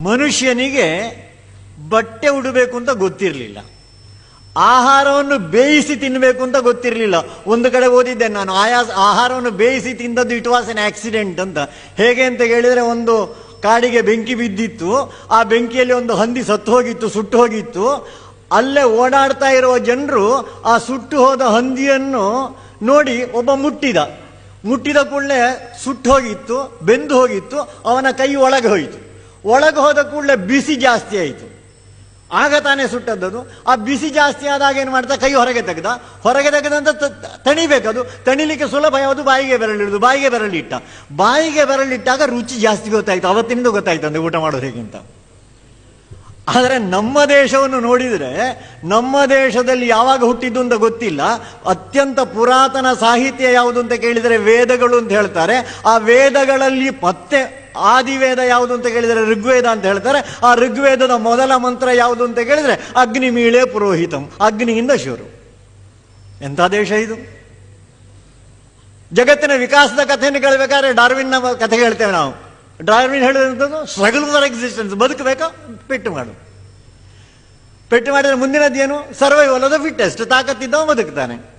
ಮನುಷ್ಯನಿಗೆ ಬಟ್ಟೆ ಉಡಬೇಕು ಅಂತ ಗೊತ್ತಿರಲಿಲ್ಲ. ಆಹಾರವನ್ನು ಬೇಯಿಸಿ ತಿನ್ನಬೇಕು ಅಂತ ಗೊತ್ತಿರಲಿಲ್ಲ. ಒಂದು ಕಡೆ ಓದಿದ್ದೆ ನಾನು, ಆಯಾ, ಆಹಾರವನ್ನು ಬೇಯಿಸಿ ತಿಂದದ್ದು ಇಟ್ ವಾಸ್ ಎನ್ ಆಕ್ಸಿಡೆಂಟ್ ಅಂತ. ಹೇಗೆ ಅಂತ ಹೇಳಿದ್ರೆ ಒಂದು ಕಾಡಿಗೆ ಬೆಂಕಿ ಬಿದ್ದಿತ್ತು. ಆ ಬೆಂಕಿಯಲ್ಲಿ ಒಂದು ಹಂದಿ ಸತ್ತು ಹೋಗಿತ್ತು, ಸುಟ್ಟು ಹೋಗಿತ್ತು. ಅಲ್ಲೇ ಓಡಾಡ್ತಾ ಇರುವ ಜನರು ಆ ಸುಟ್ಟು ಹೋದ ಹಂದಿಯನ್ನು ನೋಡಿ ಒಬ್ಬ ಮುಟ್ಟಿದ. ಮುಟ್ಟಿದ ಕೂಡಲೇ ಸುಟ್ಟು ಹೋಗಿತ್ತು, ಬೆಂದು ಹೋಗಿತ್ತು, ಅವನ ಕೈ ಒಳಗೆ ಹೋಯಿತು. ಒಳಗೆ ಹೋದ ಕೂಡಲೇ ಬಿಸಿ ಜಾಸ್ತಿ ಆಯಿತು. ಆಗ ತಾನೇ ಸುಟ್ಟದ್ದು ಆ ಬಿಸಿ ಜಾಸ್ತಿ ಆದಾಗ ಏನು ಮಾಡ್ತಾ? ಕೈ ಹೊರಗೆ ತೆಗೆದ. ಹೊರಗೆ ತೆಗೆದಂತ ತಣಿಬೇಕದು ತಣಿಲಿಕ್ಕೆ ಸುಲಭ ಯಾವುದು? ಬಾಯಿಗೆ ಬೆರಳಿಡುದು ಬಾಯಿಗೆ ಬೆರಳಿಟ್ಟ ಬಾಯಿಗೆ ಬೆರಳಿಟ್ಟಾಗ ರುಚಿ ಜಾಸ್ತಿ ಗೊತ್ತಾಯ್ತು. ಅವತ್ತಿನಿಂದ ಗೊತ್ತಾಯ್ತು ಅಂದ್ರೆ ಊಟ ಮಾಡೋದು ಹೇಗಿಂತ. ಆದರೆ ನಮ್ಮ ದೇಶವನ್ನು ನೋಡಿದರೆ, ನಮ್ಮ ದೇಶದಲ್ಲಿ ಯಾವಾಗ ಹುಟ್ಟಿದ್ದು ಅಂತ ಗೊತ್ತಿಲ್ಲ. ಅತ್ಯಂತ ಪುರಾತನ ಸಾಹಿತ್ಯ ಯಾವುದು ಅಂತ ಕೇಳಿದರೆ ವೇದಗಳು ಅಂತ ಹೇಳ್ತಾರೆ. ಆ ವೇದಗಳಲ್ಲಿ ಮತ್ತೆ ಆದಿವೇದ ಯಾವುದು ಅಂತ ಕೇಳಿದರೆ ಋಗ್ವೇದ ಅಂತ ಹೇಳ್ತಾರೆ. ಆ ಋಗ್ವೇದದ ಮೊದಲ ಮಂತ್ರ ಯಾವುದು ಅಂತ ಕೇಳಿದರೆ ಅಗ್ನಿಮೀಳೆ ಪುರೋಹಿತಂ, ಅಗ್ನಿಯಿಂದ ಶುರು. ಎಂಥ ದೇಶ ಇದು? ಜಗತ್ತಿನ ವಿಕಾಸದ ಕಥೆಯನ್ನು ಕೇಳಬೇಕಾದ್ರೆ ಡಾರ್ವಿನ್ನ ಕಥೆ ಹೇಳ್ತೇವೆ ನಾವು. ಡಾರ್ವಿನ್ ಹೇಳಿದಂಥದ್ದು ಸ್ಟ್ರಗಲ್ ಫಾರ್ ಎಕ್ಸಿಸ್ಟೆನ್ಸ್ ಬದುಕಬೇಕಾ? ಪೆಟ್ಟು ಮಾಡು. ಪೆಟ್ಟು ಮಾಡಿದ್ರೆ ಮುಂದಿನದ್ದೇನು ಸರ್ವೈವಲ್ ಅದು ಫಿಟ್ಟೆಸ್ಟ್ ತಾಕತ್ತಿದ್ದವ ಬದುಕ್ತಾನೆ.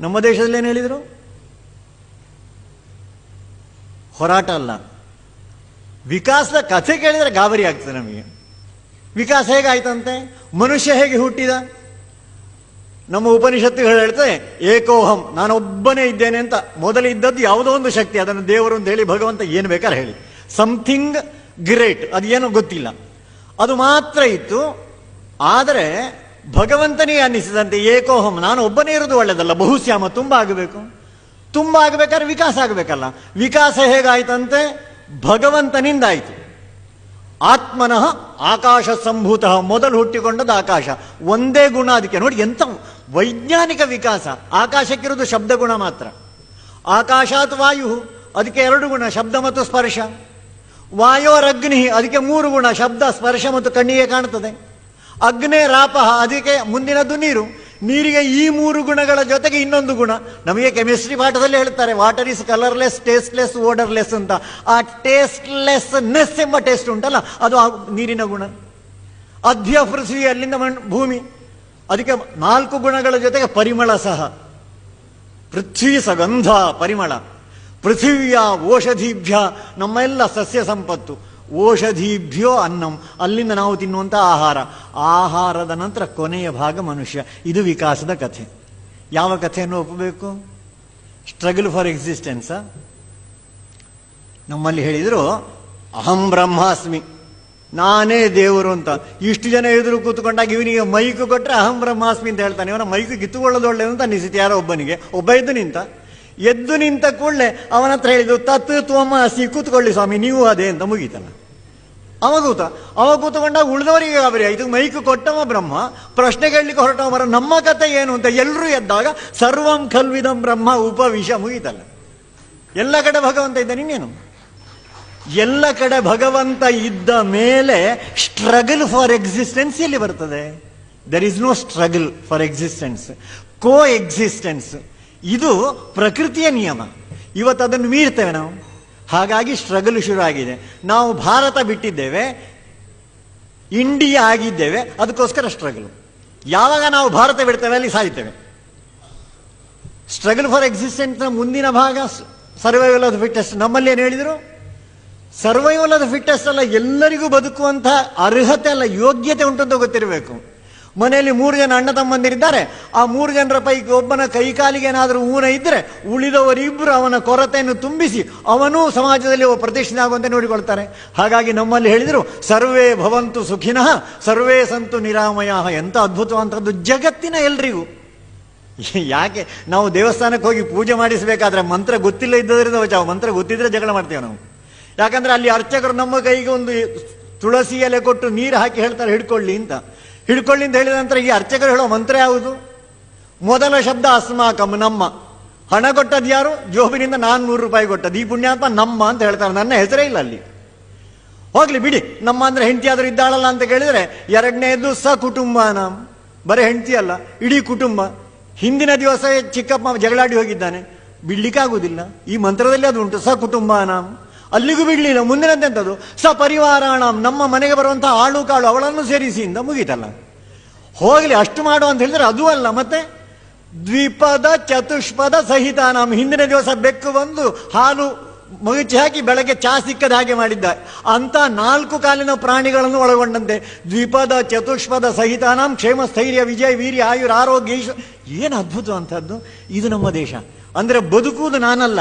ನಮ್ಮ ದೇಶದಲ್ಲಿ ಏನು ಹೇಳಿದರು? ಹೋರಾಟ ಅಲ್ಲ. ವಿಕಾಸದ ಕಥೆ ಕೇಳಿದರೆ ಗಾಬರಿ ಆಗ್ತದೆ ನಮಗೆ. ವಿಕಾಸ ಹೇಗಾಯ್ತಂತೆ? ಮನುಷ್ಯ ಹೇಗೆ ಹುಟ್ಟಿದ? ನಮ್ಮ ಉಪನಿಷತ್ತುಗಳು ಹೇಳ್ತದೆ, ಏಕೋಹಂ, ನಾನೊಬ್ಬನೇ ಇದ್ದೇನೆ ಅಂತ. ಮೊದಲು ಇದ್ದದ್ದು ಯಾವುದೋ ಒಂದು ಶಕ್ತಿ, ಅದನ್ನು ದೇವರು ಅಂತ ಹೇಳಿ ಭಗವಂತ ಏನು ಬೇಕಾದ್ರೆ ಹೇಳಿ. ಸಮಥಿಂಗ್ ಗ್ರೇಟ್ ಅದು ಏನೋ ಗೊತ್ತಿಲ್ಲ. ಅದು ಮಾತ್ರ ಇತ್ತು, ಆದರೆ ಭಗವಂತನೇ ಅನ್ನಿಸಿದಂತೆ ಏಕೋಹಂ, ನಾನು ಒಬ್ಬನೇ ಇರೋದು ಒಳ್ಳೆಯದಲ್ಲ, ಬಹುಶ್ಯಾಮ ತುಂಬ ಆಗಬೇಕು. ತುಂಬ ಆಗಬೇಕಾದ್ರೆ ವಿಕಾಸ ಆಗಬೇಕಲ್ಲ. ವಿಕಾಸ ಹೇಗಾಯ್ತಂತೆ? ಭಗವಂತನಿಂದ ಆಯಿತು ಆತ್ಮನಃ ಆಕಾಶ ಸಂಭೂತ ಮೊದಲು ಹುಟ್ಟಿಕೊಂಡದ್ದು ಆಕಾಶ. ಒಂದೇ ಗುಣ ಅದಕ್ಕೆ. ನೋಡಿ, ಎಂಥ ವೈಜ್ಞಾನಿಕ ವಿಕಾಸ. ಆಕಾಶಕ್ಕಿರೋದು ಶಬ್ದ ಗುಣ ಮಾತ್ರ ಆಕಾಶಾತ್ ವಾಯು, ಅದಕ್ಕೆ ಎರಡು ಗುಣ, ಶಬ್ದ ಮತ್ತು ಸ್ಪರ್ಶ. ವಾಯೋರಗ್ನಿ ಅದಕ್ಕೆ ಮೂರು ಗುಣ, ಶಬ್ದ, ಸ್ಪರ್ಶ ಮತ್ತು ಕಣ್ಣಿಗೆ ಕಾಣುತ್ತದೆ. ಅಗ್ನೇ ರಾಪ ಅದಕ್ಕೆ ಮುಂದಿನದ್ದು ನೀರು. ನೀರಿಗೆ ಈ ಮೂರು ಗುಣಗಳ ಜೊತೆಗೆ ಇನ್ನೊಂದು ಗುಣ. ನಮಗೆ ಕೆಮಿಸ್ಟ್ರಿ ಪಾಠದಲ್ಲಿ ಹೇಳ್ತಾರೆ water is colourless tasteless odourless ಅಂತ. ಆ ಟೇಸ್ಟ್ಲೆಸ್ನೆಸ್ ಎಂಬ ಟೇಸ್ಟ್ ಉಂಟಲ್ಲ, ಅದು ಆ ನೀರಿನ ಗುಣ. ಅಧ್ಯ ಪೃಥ್ವಿ ಅಲ್ಲಿಂದ ಭೂಮಿ. ಅದಕ್ಕೆ ನಾಲ್ಕು ಗುಣಗಳ ಜೊತೆಗೆ ಪರಿಮಳ ಸಹ. ಪೃಥ್ವಿ ಸಗಂಧ, ಪರಿಮಳ. ಪೃಥಿವಿಯ ಓಷಧೀಭ್ಯ, ನಮ್ಮೆಲ್ಲ ಸಸ್ಯ ಸಂಪತ್ತು. ಓಷಧೀಭ್ಯೋ ಅನ್ನಂ. ಅಲ್ಲಿಂದ ನಾವು ತಿನ್ನುವಂಥ ಆಹಾರ. ಆಹಾರದ ನಂತರ ಕೊನೆಯ ಭಾಗ ಮನುಷ್ಯ. ಇದು ವಿಕಾಸದ ಕಥೆ. ಯಾವ ಕಥೆಯನ್ನು ಒಪ್ಪಬೇಕು? ಸ್ಟ್ರಗಲ್ ಫಾರ್ ಎಕ್ಸಿಸ್ಟೆನ್ಸ ನಮ್ಮಲ್ಲಿ ಹೇಳಿದರು, ಅಹಂ ಬ್ರಹ್ಮಾಸ್ಮಿ. ನಾನೇ ದೇವರು ಅಂತ. ಇಷ್ಟು ಜನ ಎದುರು ಕೂತ್ಕೊಂಡಾಗ ಇವನಿಗೆ ಮೈಕು ಕೊಟ್ಟರೆ ಅಹಂ ಬ್ರಹ್ಮಾಸ್ಮಿ ಅಂತ ಹೇಳ್ತಾನೆ. ಇವನ ಮೈಕು ಕಿತ್ತುಕೊಳ್ಳೋದು ಒಳ್ಳೆಯದು ಅಂತ ಅನಿಸಿತು ಯಾರೋ ಒಬ್ಬನಿಗೆ. ಒಬ್ಬ ಇದ್ದು ನಿಂತ. ಎದ್ದು ನಿಂತ ಕೂಡಲೇ ಅವನ ಹತ್ರ ತತ್ ತ್ವಮಾಸಿ ಕೂತ್ಕೊಳ್ಳಿ ಸ್ವಾಮಿ, ನೀವು ಅದೇ ಅಂತ ಮುಗೀತಲ್ಲ ಅವ ಕೂತ ಅವ ಕೂತ್ಕೊಂಡಾಗ ಉಳಿದವರಿಗೆ ಗಾಬರಿ ಆಯ್ತು ಮೈಕು ಕೊಟ್ಟವ ಬ್ರಹ್ಮ, ಪ್ರಶ್ನೆ ಕೇಳಲಿಕ್ಕೆ ಹೊರಟವ ಬರ ನಮ್ಮ ಕತೆ ಏನು? ಅಂತ ಎಲ್ಲರೂ ಎದ್ದಾಗ ಸರ್ವಂ ಕಲ್ವಿದಂ ಬ್ರಹ್ಮ ಉಪವಿಷ ಮುಗೀತಲ್ಲ. ಎಲ್ಲ ಕಡೆ ಭಗವಂತ ಇದ್ದ ನಿನ್ನೇನು? ಎಲ್ಲ ಕಡೆ ಭಗವಂತ ಇದ್ದ ಮೇಲೆ ಸ್ಟ್ರಗಲ್ ಫಾರ್ ಎಕ್ಸಿಸ್ಟೆನ್ಸ್ ಎಲ್ಲಿ ಬರ್ತದೆ? There is no struggle for existence coexistence ಇದು ಪ್ರಕೃತಿಯ ನಿಯಮ. ಇವತ್ತು ಅದನ್ನು ಮೀರ್ತೇವೆ ನಾವು. ಹಾಗಾಗಿ ಸ್ಟ್ರಗಲ್ ಶುರು ಆಗಿದೆ. ನಾವು ಭಾರತ ಬಿಟ್ಟಿದ್ದೇವೆ. ಇಂಡಿಯಾ ಆಗಿದ್ದೇವೆ. ಅದಕ್ಕೋಸ್ಕರ ಸ್ಟ್ರಗಲ್ ಯಾವಾಗ ನಾವು ಭಾರತ ಬಿಡ್ತೇವೆ ಅಲ್ಲಿ ಸಾಯ್ತೇವೆ. ಸ್ಟ್ರಗಲ್ ಫಾರ್ ಎಕ್ಸಿಸ್ಟೆನ್ಸ್ನ ಮುಂದಿನ ಭಾಗ ಸರ್ವೈವಲ್ ಆಫ್ ಫಿಟ್ಟೆಸ್ಟ್ ನಮ್ಮಲ್ಲಿ ಏನು ಹೇಳಿದರು? ಸರ್ವೈವಲ್ ಆಫ್ ಫಿಟ್ಟೆಸ್ಟ್ ಅಲ್ಲ ಎಲ್ಲರಿಗೂ ಬದುಕುವಂತಹ ಅರ್ಹತೆ ಅಲ್ಲ ಯೋಗ್ಯತೆ ಅಂತ ಗೊತ್ತಿರಬೇಕು. ಮನೆಯಲ್ಲಿ ಮೂರು ಜನ ಅಣ್ಣ ತಮ್ಮಂದಿರಿದ್ದಾರೆ. ಆ ಮೂರು ಜನರ ಪೈಕಿ ಒಬ್ಬನ ಕೈಕಾಲಿಗೆ ಏನಾದರೂ ಊನ ಇದ್ದರೆ ಉಳಿದವರಿಬ್ಬರು ಅವನ ಕೊರತೆಯನ್ನು ತುಂಬಿಸಿ ಅವನೂ ಸಮಾಜದಲ್ಲಿ ಒಬ್ಬ ಪ್ರತಿಷ್ಠೆ ಆಗುವಂತೆ ನೋಡಿಕೊಳ್ತಾರೆ. ಹಾಗಾಗಿ ನಮ್ಮಲ್ಲಿ ಹೇಳಿದರು, ಸರ್ವೇ ಭವಂತು ಸುಖಿನಃ, ಸರ್ವೇ ಸಂತು ನಿರಾಮಯ. ಎಂಥ ಅದ್ಭುತವಂಥದ್ದು ಜಗತ್ತಿನ ಎಲ್ರಿಗೂ. ಯಾಕೆ? ನಾವು ದೇವಸ್ಥಾನಕ್ಕೆ ಹೋಗಿ ಪೂಜೆ ಮಾಡಿಸಬೇಕಾದ್ರೆ ಮಂತ್ರ ಗೊತ್ತಿಲ್ಲ ಇದ್ದದರಿಂದ ಬಚಾವು ಮಂತ್ರ ಗೊತ್ತಿದ್ರೆ ಜಗಳ ಮಾಡ್ತೇವೆ ನಾವು. ಯಾಕಂದ್ರೆ ಅಲ್ಲಿ ಅರ್ಚಕರು ನಮ್ಮ ಕೈಗೆ ಒಂದು ತುಳಸಿ ಎಲೆ ಕೊಟ್ಟು ನೀರು ಹಾಕಿ ಹೇಳ್ತಾರೆ, ಹಿಡ್ಕೊಳ್ಳಿ ಅಂತ. ಹಿಡ್ಕೊಳ್ಳಿ ಅಂತ ಹೇಳಿದ ನಂತರ ಈ ಅರ್ಚಕರು ಹೇಳೋ ಮಂತ್ರ ಯಾವುದು? ಮೊದಲ ಶಬ್ದ ಅಸ್ಮಾಕಂ, ನಮ್ಮ. ಹಣ ಕೊಟ್ಟದ್ದು ಯಾರು? ಜೋಬಿನಿಂದ ನಾನ್ನೂರು ರೂಪಾಯಿ ಕೊಟ್ಟದ್ದು. ಈ ಪುಣ್ಯಾತ್ಮ ನಮ್ಮ ಅಂತ ಹೇಳ್ತಾರೆ. ನನ್ನ ಹೆಸರೇ ಇಲ್ಲ ಅಲ್ಲಿ. ಹೋಗ್ಲಿ ಬಿಡಿ. ನಮ್ಮ ಅಂದ್ರೆ ಹೆಂಡತಿ ಇದ್ದಾಳಲ್ಲ ಅಂತ ಕೇಳಿದರೆ, ಎರಡನೇದು ಸ ಕುಟುಂಬನ ಬರೀ ಹೆಂಡತಿ ಅಲ್ಲ, ಇಡೀ ಕುಟುಂಬ. ಹಿಂದಿನ ದಿವಸ ಚಿಕ್ಕಪ್ಪ ಜಗಳಾಡಿ ಹೋಗಿದ್ದಾನೆ. ಬಿಡ್ಲಿಕ್ಕಾಗುವುದಿಲ್ಲ ಈ ಮಂತ್ರದಲ್ಲಿ ಅದು ಉಂಟು. ಸ ಕುಟುಂಬನ ಅಲ್ಲಿಗೂ ಬಿಡಲಿಲ್ಲ ಮುಂದಿನದ್ದೆಂಥದ್ದು ಸ ಪರಿವಾರಾಣ ನಮ್ಮ ಮನೆಗೆ ಬರುವಂತಹ ಆಳು ಕಾಳು ಅವಳನ್ನು ಸೇರಿಸಿ ಇಂದ ಮುಗೀತಲ್ಲ. ಹೋಗಲಿ, ಅಷ್ಟು ಮಾಡು ಅಂತ ಹೇಳಿದ್ರೆ ಅದು ಅಲ್ಲ, ಮತ್ತೆ ದ್ವಿಪದ ಚತುಷ್ಪದ ಸಹಿತ ನಮ್ಮ ಹಿಂದಿನ ದಿವಸ ಬೆಕ್ಕು ಬಂದು ಹಾಲು ಮುಗಿಚಿ ಹಾಕಿ ಬೆಳಗ್ಗೆ ಚಾ ಸಿಕ್ಕದ ಹಾಗೆ ಮಾಡಿದ್ದ. ಅಂತ ನಾಲ್ಕು ಕಾಲಿನ ಪ್ರಾಣಿಗಳನ್ನು ಒಳಗೊಂಡಂತೆ ದ್ವಿಪದ ಚತುಷ್ಪದ ಸಹಿತಾನಾಂ, ಕ್ಷೇಮ, ಸ್ಥೈರ್ಯ, ವಿಜಯ, ವೀರ್ಯ, ಆಯುರ್, ಆರೋಗ್ಯ ಏನು ಅದ್ಭುತ ಅಂತದ್ದು? ಇದು ನಮ್ಮ ದೇಶ. ಅಂದರೆ ಬದುಕುವುದು ನಾನಲ್ಲ.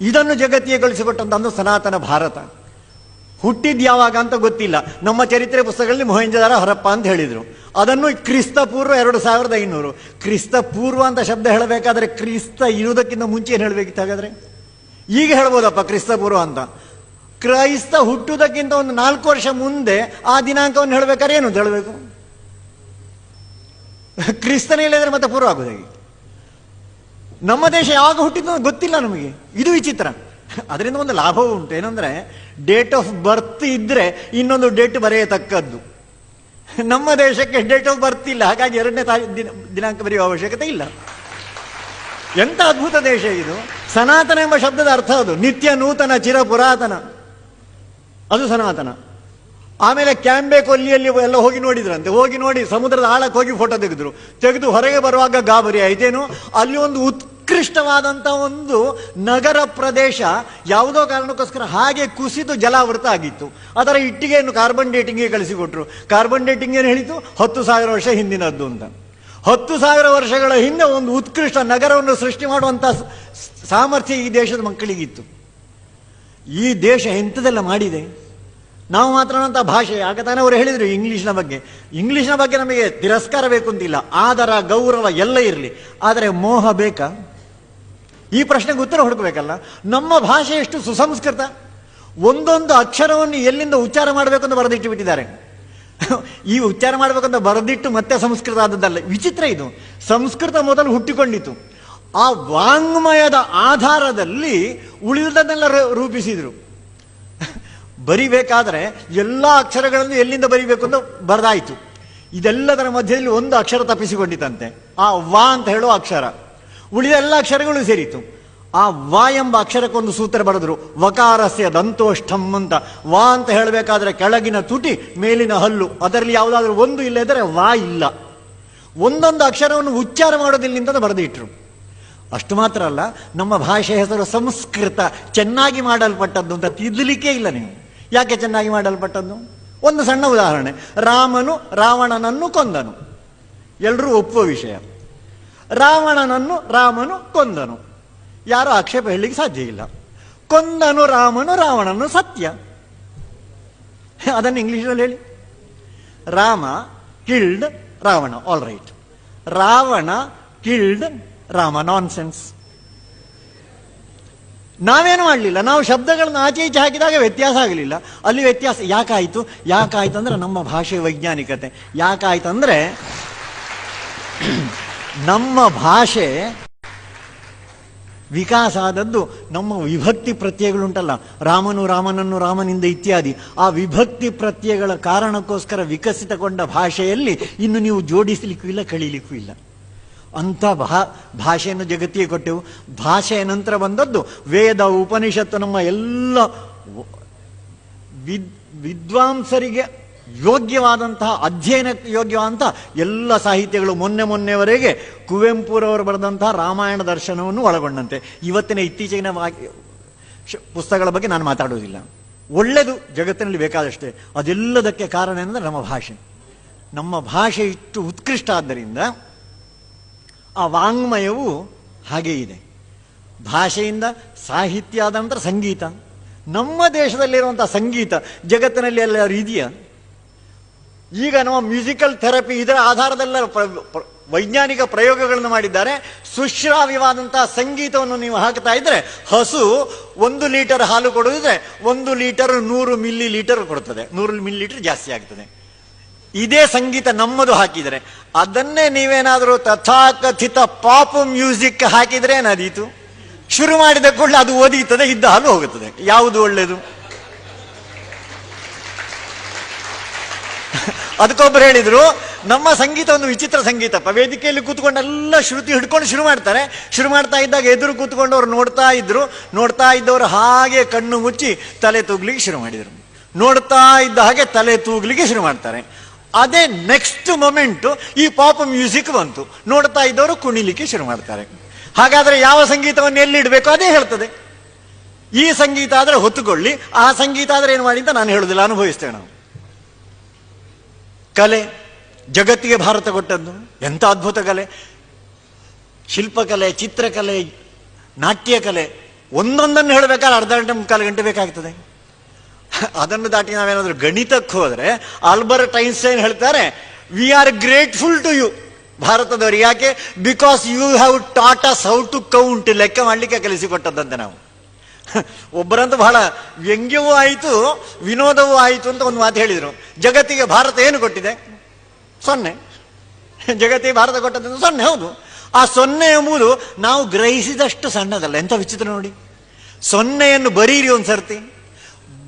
ಇದನ್ನು ಜಗತ್ತಿಗೆ ಕಳಿಸಿಕೊಟ್ಟಂತ ಒಂದು ಸನಾತನ ಭಾರತ. ಹುಟ್ಟಿದ್ ಯಾವಾಗ ಅಂತ ಗೊತ್ತಿಲ್ಲ. ನಮ್ಮ ಚರಿತ್ರೆ ಪುಸ್ತಕಗಳಲ್ಲಿ ಮೊಹೆಂಜದಾರ ಹರಪ್ಪ ಅಂತ ಹೇಳಿದರು. ಅದನ್ನು ಕ್ರಿಸ್ತ ಪೂರ್ವ ಎರಡು ಸಾವಿರದ ಐನೂರು. ಕ್ರಿಸ್ತ ಪೂರ್ವ ಅಂತ ಶಬ್ದ ಹೇಳಬೇಕಾದ್ರೆ ಕ್ರಿಸ್ತ ಇರುವುದಕ್ಕಿಂತ ಮುಂಚೆ ಏನು ಹೇಳಬೇಕಿತ್ತು ಹಾಗಾದ್ರೆ ಈಗ ಹೇಳ್ಬೋದಪ್ಪ ಕ್ರಿಸ್ತ ಪೂರ್ವ ಅಂತ. ಕ್ರೈಸ್ತ ಹುಟ್ಟುವುದಕ್ಕಿಂತ ಒಂದು ನಾಲ್ಕು ವರ್ಷ ಮುಂದೆ ಆ ದಿನಾಂಕವನ್ನು ಹೇಳಬೇಕಾದ್ರೆ ಏನು ಅಂತ ಹೇಳಬೇಕು? ಕ್ರಿಸ್ತನೇ ಹೇಳಿದ್ರೆ ಮತ್ತೆ ಪೂರ್ವ ಆಗೋದಾಗಿ ನಮ್ಮ ದೇಶ ಯಾವಾಗ ಹುಟ್ಟಿದ್ದು ಗೊತ್ತಿಲ್ಲ ನಮಗೆ. ಇದು ವಿಚಿತ್ರ. ಅದರಿಂದ ಒಂದು ಲಾಭವೂ ಉಂಟು. ಏನಂದ್ರೆ ಡೇಟ್ ಆಫ್ ಬರ್ತ್ ಇದ್ರೆ ಇನ್ನೊಂದು ಡೇಟ್ ಬರೆಯತಕ್ಕದ್ದು. ನಮ್ಮ ದೇಶಕ್ಕೆ ಡೇಟ್ ಆಫ್ ಬರ್ತ್ ಇಲ್ಲ. ಹಾಗಾಗಿ ಎರಡನೇ ತಾರೀ, ದಿನ- ದಿನಾಂಕ ಬರೆಯುವ ಅವಶ್ಯಕತೆ ಇಲ್ಲ. ಎಂತ ಅದ್ಭುತ ದೇಶ ಇದು. ಸನಾತನ ಎಂಬ ಶಬ್ದದ ಅರ್ಥ ಅದು. ನಿತ್ಯ ನೂತನ ಚಿರ ಪುರಾತನ ಅದು ಸನಾತನ. ಆಮೇಲೆ ಕ್ಯಾಂಬೆ ಕೊಲ್ಲಿಯಲ್ಲಿ ಎಲ್ಲ ಹೋಗಿ ನೋಡಿದ್ರಂತೆ. ಹೋಗಿ ನೋಡಿ ಸಮುದ್ರದ ಆಳಕ್ಕೆ ಹೋಗಿ ಫೋಟೋ ತೆಗೆದ್ರು. ತೆಗೆದು ಹೊರಗೆ ಬರುವಾಗ ಗಾಬರಿ ಆಯ್ತೇನು? ಅಲ್ಲಿ ಒಂದು ಉತ್ಕೃಷ್ಟವಾದಂಥ ಒಂದು ನಗರ ಪ್ರದೇಶ ಯಾವುದೋ ಕಾರಣಕ್ಕೋಸ್ಕರ ಹಾಗೆ ಕುಸಿದು ಜಲಾವೃತ ಆಗಿತ್ತು. ಅದರ ಇಟ್ಟಿಗೆಯನ್ನು ಕಾರ್ಬನ್ ಡೇಟಿಂಗ್ಗೆ ಕಳಿಸಿಕೊಟ್ರು. ಕಾರ್ಬನ್ ಡೇಟಿಂಗ್ ಏನು ಹೇಳಿತು? ಹತ್ತು ಸಾವಿರ ವರ್ಷ ಹಿಂದಿನದ್ದು ಅಂತ. ಹತ್ತು ಸಾವಿರ ವರ್ಷಗಳ ಹಿಂದೆ ಒಂದು ಉತ್ಕೃಷ್ಟ ನಗರವನ್ನು ಸೃಷ್ಟಿ ಮಾಡುವಂಥ ಸಾಮರ್ಥ್ಯ ಈ ದೇಶದ ಮಕ್ಕಳಿಗಿತ್ತು. ಈ ದೇಶ ಎಂಥದೆಲ್ಲ ಮಾಡಿದೆ? ನಾವು ಮಾತನಾಡುವಂಥ ಭಾಷೆ, ಆಗ ತಾನೇ ಅವರು ಹೇಳಿದರು ಇಂಗ್ಲೀಷ್ನ ಬಗ್ಗೆ. ಇಂಗ್ಲೀಷ್ನ ಬಗ್ಗೆ ನಮಗೆ ತಿರಸ್ಕಾರ ಬೇಕು ಅಂತಿಲ್ಲ. ಆದರ, ಗೌರವ ಎಲ್ಲ ಇರಲಿ. ಆದರೆ ಮೋಹ ಬೇಕಾ? ಈ ಪ್ರಶ್ನೆಗೆ ಉತ್ತರ ಹುಡುಕಬೇಕಲ್ಲ. ನಮ್ಮ ಭಾಷೆ ಎಷ್ಟು ಸುಸಂಸ್ಕೃತ? ಒಂದೊಂದು ಅಕ್ಷರವನ್ನು ಎಲ್ಲಿಂದ ಉಚ್ಚಾರ ಮಾಡಬೇಕು ಅಂತ ಬರೆದಿಟ್ಟು ಬಿಟ್ಟಿದ್ದಾರೆ. ಈ ಉಚ್ಚಾರ ಮಾಡಬೇಕಂತ ಬರೆದಿಟ್ಟು ಮತ್ತೆ ಸಂಸ್ಕೃತ ಆದದ್ದಲ್ಲ. ವಿಚಿತ್ರ ಇದು. ಸಂಸ್ಕೃತ ಮೊದಲು ಹುಟ್ಟಿಕೊಂಡಿತು ಆ ವಾಂಗ್ಮಯದ ಆಧಾರದಲ್ಲಿ ಉಳಿದದನ್ನೆಲ್ಲ ರೂಪಿಸಿದ್ರು. ಬರಿಬೇಕಾದ್ರೆ ಎಲ್ಲ ಅಕ್ಷರಗಳನ್ನು ಎಲ್ಲಿಂದ ಬರಿಬೇಕು ಅಂತ ಬರೆದಾಯಿತು. ಇದೆಲ್ಲದರ ಮಧ್ಯದಲ್ಲಿ ಒಂದು ಅಕ್ಷರ ತಪ್ಪಿಸಿಕೊಂಡಿತಂತೆ ಆ ವಾ ಅಂತ ಹೇಳುವ ಅಕ್ಷರ. ಉಳಿದ ಎಲ್ಲ ಅಕ್ಷರಗಳು ಸೇರಿತು ಆ ವಾ ಎಂಬ ಅಕ್ಷರಕ್ಕೊಂದು ಸೂತ್ರ ಬರೆದ್ರು. ವಕಾರಸ್ಯ ದಂತೋಷ್ಠಂ ಅಂತ. ವಾ ಅಂತ ಹೇಳಬೇಕಾದ್ರೆ ಕೆಳಗಿನ ತುಟಿ, ಮೇಲಿನ ಹಲ್ಲು. ಅದರಲ್ಲಿ ಯಾವುದಾದ್ರೂ ಒಂದು ಇಲ್ಲದ್ರೆ ವಾ ಇಲ್ಲ. ಒಂದೊಂದು ಅಕ್ಷರವನ್ನು ಉಚ್ಚಾರ ಮಾಡೋದಿಲ್ಲ ಅಂತ ಬರೆದಿಟ್ರು. ಅಷ್ಟು ಮಾತ್ರ ಅಲ್ಲ, ನಮ್ಮ ಭಾಷೆ ಹೆಸರು ಸಂಸ್ಕೃತ. ಚೆನ್ನಾಗಿ ಮಾಡಲ್ಪಟ್ಟದ್ದು ಅಂತ ತಿದ್ದಲಿಕ್ಕೆ ಇಲ್ಲ ನೀವು. ಯಾಕೆ ಚೆನ್ನಾಗಿ ಮಾಡಲ್ಪಟ್ಟದ್ದು? ಒಂದು ಸಣ್ಣ ಉದಾಹರಣೆ. ರಾಮನು ರಾವಣನನ್ನು ಕೊಂದನು. ಎಲ್ಲರೂ ಒಪ್ಪುವ ವಿಷಯ. ರಾವಣನನ್ನು ರಾಮನು ಕೊಂದನು. ಯಾರು ಆಕ್ಷೇಪ ಹೇಳಲಿಕ್ಕೆ ಸಾಧ್ಯ ಇಲ್ಲ. ಕೊಂದನು ರಾಮನು ರಾವಣನು ಸತ್ಯ. ಅದನ್ನು ಇಂಗ್ಲಿಷ್ನಲ್ಲಿ ಹೇಳಿ. Rama killed Ravana. All right Ravana killed Rama nonsense ನಾವೇನು ಮಾಡಲಿಲ್ಲ? ನಾವು ಶಬ್ದಗಳನ್ನು ಆಚೆ ಈಚೆ ಹಾಕಿದಾಗ ವ್ಯತ್ಯಾಸ ಆಗಲಿಲ್ಲ. ಅಲ್ಲಿ ವ್ಯತ್ಯಾಸ, ಯಾಕಾಯಿತು? ಯಾಕಾಯ್ತು ಅಂದರೆ ನಮ್ಮ ಭಾಷೆ ವೈಜ್ಞಾನಿಕತೆ. ಯಾಕಾಯಿತು ಅಂದರೆ ನಮ್ಮ ಭಾಷೆ ವಿಕಾಸ ಆದದ್ದು ನಮ್ಮ ವಿಭಕ್ತಿ ಪ್ರತ್ಯಯಗಳುಂಟಲ್ಲ. ರಾಮನು ರಾಮನನ್ನು ರಾಮನಿಂದ ಇತ್ಯಾದಿ. ಆ ವಿಭಕ್ತಿ ಪ್ರತ್ಯಯಗಳ ಕಾರಣಕ್ಕೋಸ್ಕರ ವಿಕಸಿತಗೊಂಡ ಭಾಷೆಯಲ್ಲಿ ಇನ್ನು ನೀವು ಜೋಡಿಸಲಿಕ್ಕೂ ಇಲ್ಲ, ಕಳೀಲಿಕ್ಕೂ ಇಲ್ಲ. ಅಂಥ ಭಾ ಭಾಷೆಯನ್ನು ಜಗತ್ತಿಗೆ ಕೊಟ್ಟೆವು. ಭಾಷೆಯ ನಂತರ ಬಂದದ್ದು ವೇದ, ಉಪನಿಷತ್ತು, ನಮ್ಮ ಎಲ್ಲ ವಿದ್ ವಿದ್ವಾಂಸರಿಗೆ ಯೋಗ್ಯವಾದಂತಹ ಅಧ್ಯಯನಕ್ಕೆ ಯೋಗ್ಯವಾದಂಥ ಎಲ್ಲ ಸಾಹಿತ್ಯಗಳು ಮೊನ್ನೆ ಮೊನ್ನೆವರೆಗೆ ಕುವೆಂಪುರವರು ಬರೆದಂತಹ ರಾಮಾಯಣ ದರ್ಶನವನ್ನು ಒಳಗೊಂಡಂತೆ. ಇವತ್ತಿನ ಇತ್ತೀಚೆಗಿನ ಪುಸ್ತಕಗಳ ಬಗ್ಗೆ ನಾನು ಮಾತಾಡುವುದಿಲ್ಲ. ಒಳ್ಳೆಯದು ಜಗತ್ತಿನಲ್ಲಿ ಬೇಕಾದಷ್ಟೇ. ಅದೆಲ್ಲದಕ್ಕೆ ಕಾರಣ ಏನಂದ್ರೆ ನಮ್ಮ ಭಾಷೆ. ನಮ್ಮ ಭಾಷೆ ಇಷ್ಟು ಉತ್ಕೃಷ್ಟ ಆದ್ದರಿಂದ ಆ ವಾಂಗ್ಮಯವು ಹಾಗೇ ಇದೆ. ಭಾಷೆಯಿಂದ ಸಾಹಿತ್ಯ ಆದ ನಂತರ ಸಂಗೀತ. ನಮ್ಮ ದೇಶದಲ್ಲಿರುವಂಥ ಸಂಗೀತ ಜಗತ್ತಿನಲ್ಲಿ ಎಲ್ಲ ರೀತಿಯ. ಈಗ ನಮ್ಮ ಮ್ಯೂಸಿಕಲ್ ಥೆರಪಿ ಇದರ ಆಧಾರದಲ್ಲ ವೈಜ್ಞಾನಿಕ ಪ್ರಯೋಗಗಳನ್ನು ಮಾಡಿದ್ದಾರೆ. ಸುಶ್ರಾವ್ಯವಾದಂತಹ ಸಂಗೀತವನ್ನು ನೀವು ಹಾಕ್ತಾ ಇದ್ರೆ ಹಸು ಒಂದು ಲೀಟರ್ ಹಾಲು ಕೊಡೋದಿದ್ರೆ ಒಂದು ಲೀಟರ್ ನೂರು ಮಿಲ್ಲಿ ಲೀಟರ್ ಕೊಡುತ್ತದೆ. ನೂರು ಮಿಲ್ಲಿ ಲೀಟರ್ ಜಾಸ್ತಿ ಆಗ್ತದೆ. ಇದೇ ಸಂಗೀತ ನಮ್ಮದು ಹಾಕಿದರೆ. ಅದನ್ನೇ ನೀವೇನಾದರೂ ತಥಾಕಥಿತ ಪಾಪ್ ಮ್ಯೂಸಿಕ್ ಹಾಕಿದರೆ ಏನಾದೀತು? ಶುರು ಮಾಡಿದ ಕೂಡಲೇ ಅದು ಓದೀತದೆ ಇದ್ದ ಹಾಲು ಹೋಗುತ್ತದೆ. ಯಾವುದು ಒಳ್ಳೆಯದು ಅದಕ್ಕೊಬ್ಬರು ಹೇಳಿದ್ರು, ನಮ್ಮ ಸಂಗೀತ ಒಂದು ವಿಚಿತ್ರ ಸಂಗೀತಪ್ಪ ವೇದಿಕೆಯಲ್ಲಿ ಕೂತ್ಕೊಂಡೆಲ್ಲ ಶ್ರುತಿ ಹಿಡ್ಕೊಂಡು ಶುರು ಮಾಡ್ತಾರೆ. ಶುರು ಮಾಡ್ತಾ ಇದ್ದಾಗ ಎದುರು ಕೂತ್ಕೊಂಡು ಅವ್ರು ನೋಡ್ತಾ ಇದ್ರು. ನೋಡ್ತಾ ಇದ್ದವರು ಹಾಗೆ ಕಣ್ಣು ಮುಚ್ಚಿ ತಲೆ ತೂಗ್ಲಿಕ್ಕೆ ಶುರು ಮಾಡಿದರು. ನೋಡ್ತಾ ಇದ್ದ ಹಾಗೆ ತಲೆ ತೂಗ್ಲಿಕ್ಕೆ ಶುರು ಮಾಡ್ತಾರೆ. ಅದೇ ನೆಕ್ಸ್ಟ್ ಮೊಮೆಂಟ್ ಈ ಪಾಪ ಮ್ಯೂಸಿಕ್ ಬಂತು. ನೋಡ್ತಾ ಇದ್ದವರು ಕುಣಿಲಿಕ್ಕೆ ಶುರು ಮಾಡ್ತಾರೆ. ಹಾಗಾದ್ರೆ ಯಾವ ಸಂಗೀತವನ್ನು ಎಲ್ಲಿ ಇಡಬೇಕು ಅದೇ ಹೇಳ್ತದೆ. ಈ ಸಂಗೀತ ಆದ್ರೆ ಹೊತ್ತುಕೊಳ್ಳಿ, ಆ ಸಂಗೀತ ಆದ್ರೆ ಏನು ಮಾಡಿ ಅಂತ ನಾನು ಹೇಳುದಿಲ್ಲ ಅನುಭವಿಸ್ತೇವೆ ನಾವು ಕಲೆ, ಜಗತ್ತಿಗೆ ಭಾರತ ಕೊಟ್ಟದ್ದು ಎಂಥ ಅದ್ಭುತ ಕಲೆ. ಶಿಲ್ಪಕಲೆ, ಚಿತ್ರಕಲೆ ನಾಟ್ಯ ಕಲೆ ಒಂದೊಂದನ್ನು ಹೇಳಬೇಕಾದ್ರೆ ಅರ್ಧ ಗಂಟೆ, ಮುಕ್ಕಾಲು ಗಂಟೆ ಬೇಕಾಗ್ತದೆ. ಅದನ್ನು ದಾಟಿ ನಾವೇನಾದರೂ ಗಣಿತಕ್ಕೆ ಹೋದ್ರೆ ಆಲ್ಬರ್ಟ್ ಐನ್ಸ್ಟೈನ್ ಹೇಳ್ತಾರೆ we are grateful to you ಭಾರತದವರು ಯಾಕೆ? Because you have taught us how to count ಲೆಕ್ಕ ಮಾಡಲಿಕ್ಕೆ ಕಲಿಸಿಕೊಟ್ಟದ್ದಂತೆ ನಾವು. ಒಬ್ಬರಂತೂ ಬಹಳ ವ್ಯಂಗ್ಯವೂ ಆಯಿತು, ವಿನೋದವೂ ಆಯಿತು ಅಂತ ಒಂದು ಮಾತು ಹೇಳಿದರು. ಜಗತ್ತಿಗೆ ಭಾರತ ಏನು ಕೊಟ್ಟಿದೆ? ಸೊನ್ನೆ. ಜಗತ್ತಿಗೆ ಭಾರತ ಕೊಟ್ಟದ್ದು ಸೊನ್ನೆ, ಹೌದು. ಆ ಸೊನ್ನೆ ಎಂಬುದು ನಾವು ಗ್ರಹಿಸಿದಷ್ಟು ಸಣ್ಣದಲ್ಲ. ಎಂಥ ವಿಚಿತ್ರ ನೋಡಿ. ಸೊನ್ನೆಯನ್ನು ಬರೀರಿ ಒಂದು ಸರ್ತಿ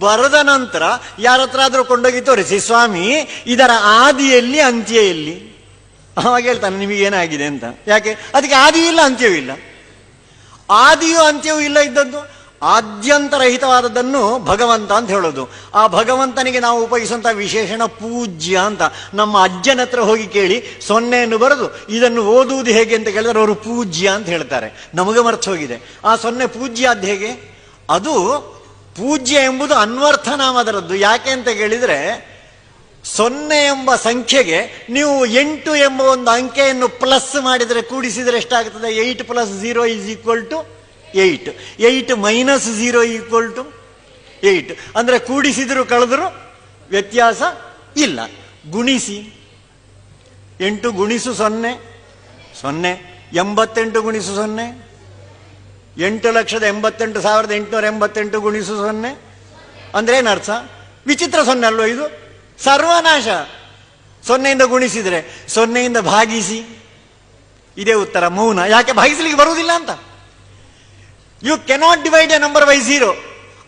ಬರದ ನಂತರ ಯಾರ ಹತ್ರ ಆದರೂ ಕೊಂಡೋಗಿ ತೋರಿಸಿ, ಸ್ವಾಮಿ, ಇದರ ಆದಿಯಲ್ಲಿ ಅಂತ್ಯ ಎಲ್ಲಿ? ಅವಾಗ ಹೇಳ್ತಾನೆ, ನಿಮಗೆ ಏನಾಗಿದೆ ಅಂತ. ಯಾಕೆ? ಅದಕ್ಕೆ ಆದಿಯೂ ಇಲ್ಲ, ಅಂತ್ಯವೂ ಇಲ್ಲ. ಆದಿಯೂ ಅಂತ್ಯವೂ ಇಲ್ಲ ಇದ್ದದ್ದು. ಆದ್ಯಂತರಹಿತವಾದದ್ದನ್ನು ಭಗವಂತ ಅಂತ ಹೇಳೋದು. ಆ ಭಗವಂತನಿಗೆ ನಾವು ಉಪಯೋಗಿಸುವಂಥ ವಿಶೇಷಣ ಪೂಜ್ಯ ಅಂತ. ನಮ್ಮ ಅಜ್ಜನ ಹತ್ರ ಹೋಗಿ ಕೇಳಿ, ಸೊನ್ನೆಯನ್ನು ಬರೆದು, ಇದನ್ನು ಓದುವುದು ಹೇಗೆ ಅಂತ ಕೇಳಿದ್ರೆ ಅವರು ಪೂಜ್ಯ ಅಂತ ಹೇಳ್ತಾರೆ. ನಮಗೆ ಮರ್ತು ಹೋಗಿದೆ. ಆ ಸೊನ್ನೆ ಪೂಜ್ಯ ಅದು ಹೇಗೆ? ಅದು ಪೂಜ್ಯ ಎಂಬುದು ಅನ್ವರ್ಥನಾಮ ಅದರದ್ದು. ಯಾಕೆ ಅಂತ ಕೇಳಿದರೆ, ಸೊನ್ನೆ ಎಂಬ ಸಂಖ್ಯೆಗೆ ನೀವು ಎಂಟು ಎಂಬ ಒಂದು ಅಂಕೆಯನ್ನು ಪ್ಲಸ್ ಮಾಡಿದರೆ ಕೂಡಿಸಿದರೆ ಎಷ್ಟಾಗ್ತದೆ? Eight plus zero is equal to eight eight minus zero equal to eight ಅಂದರೆ ಕೂಡಿಸಿದರೂ ಕಳೆದರೂ ವ್ಯತ್ಯಾಸ ಇಲ್ಲ. ಗುಣಿಸಿ. ಎಂಟು ಗುಣಿಸು ಸೊನ್ನೆ ಸೊನ್ನೆ. ಎಂಬತ್ತೆಂಟು ಗುಣಿಸು ಸೊನ್ನೆ. ಎಂಟು ಲಕ್ಷದ ಎಂಬತ್ತೆಂಟು ಸಾವಿರದ ಎಂಟುನೂರ ಎಂಬತ್ತೆಂಟು ಗುಣಿಸು ಸೊನ್ನೆ. ಅಂದ್ರೆ ಏನರ್ಥ ವಿಚಿತ್ರ ಸೊನ್ನೆ ಅಲ್ವ ಇದು? ಸರ್ವನಾಶ. ಸೊನ್ನೆಯಿಂದ ಗುಣಿಸಿದ್ರೆ ಸೊನ್ನೆಯಿಂದ ಭಾಗಿಸಿ. ಇದೇ ಉತ್ತರ, ಮೌನ. ಯಾಕೆ ಭಾಗಿಸ್ಲಿಕ್ಕೆ ಬರುವುದಿಲ್ಲ ಅಂತ? You cannot divide a number by zero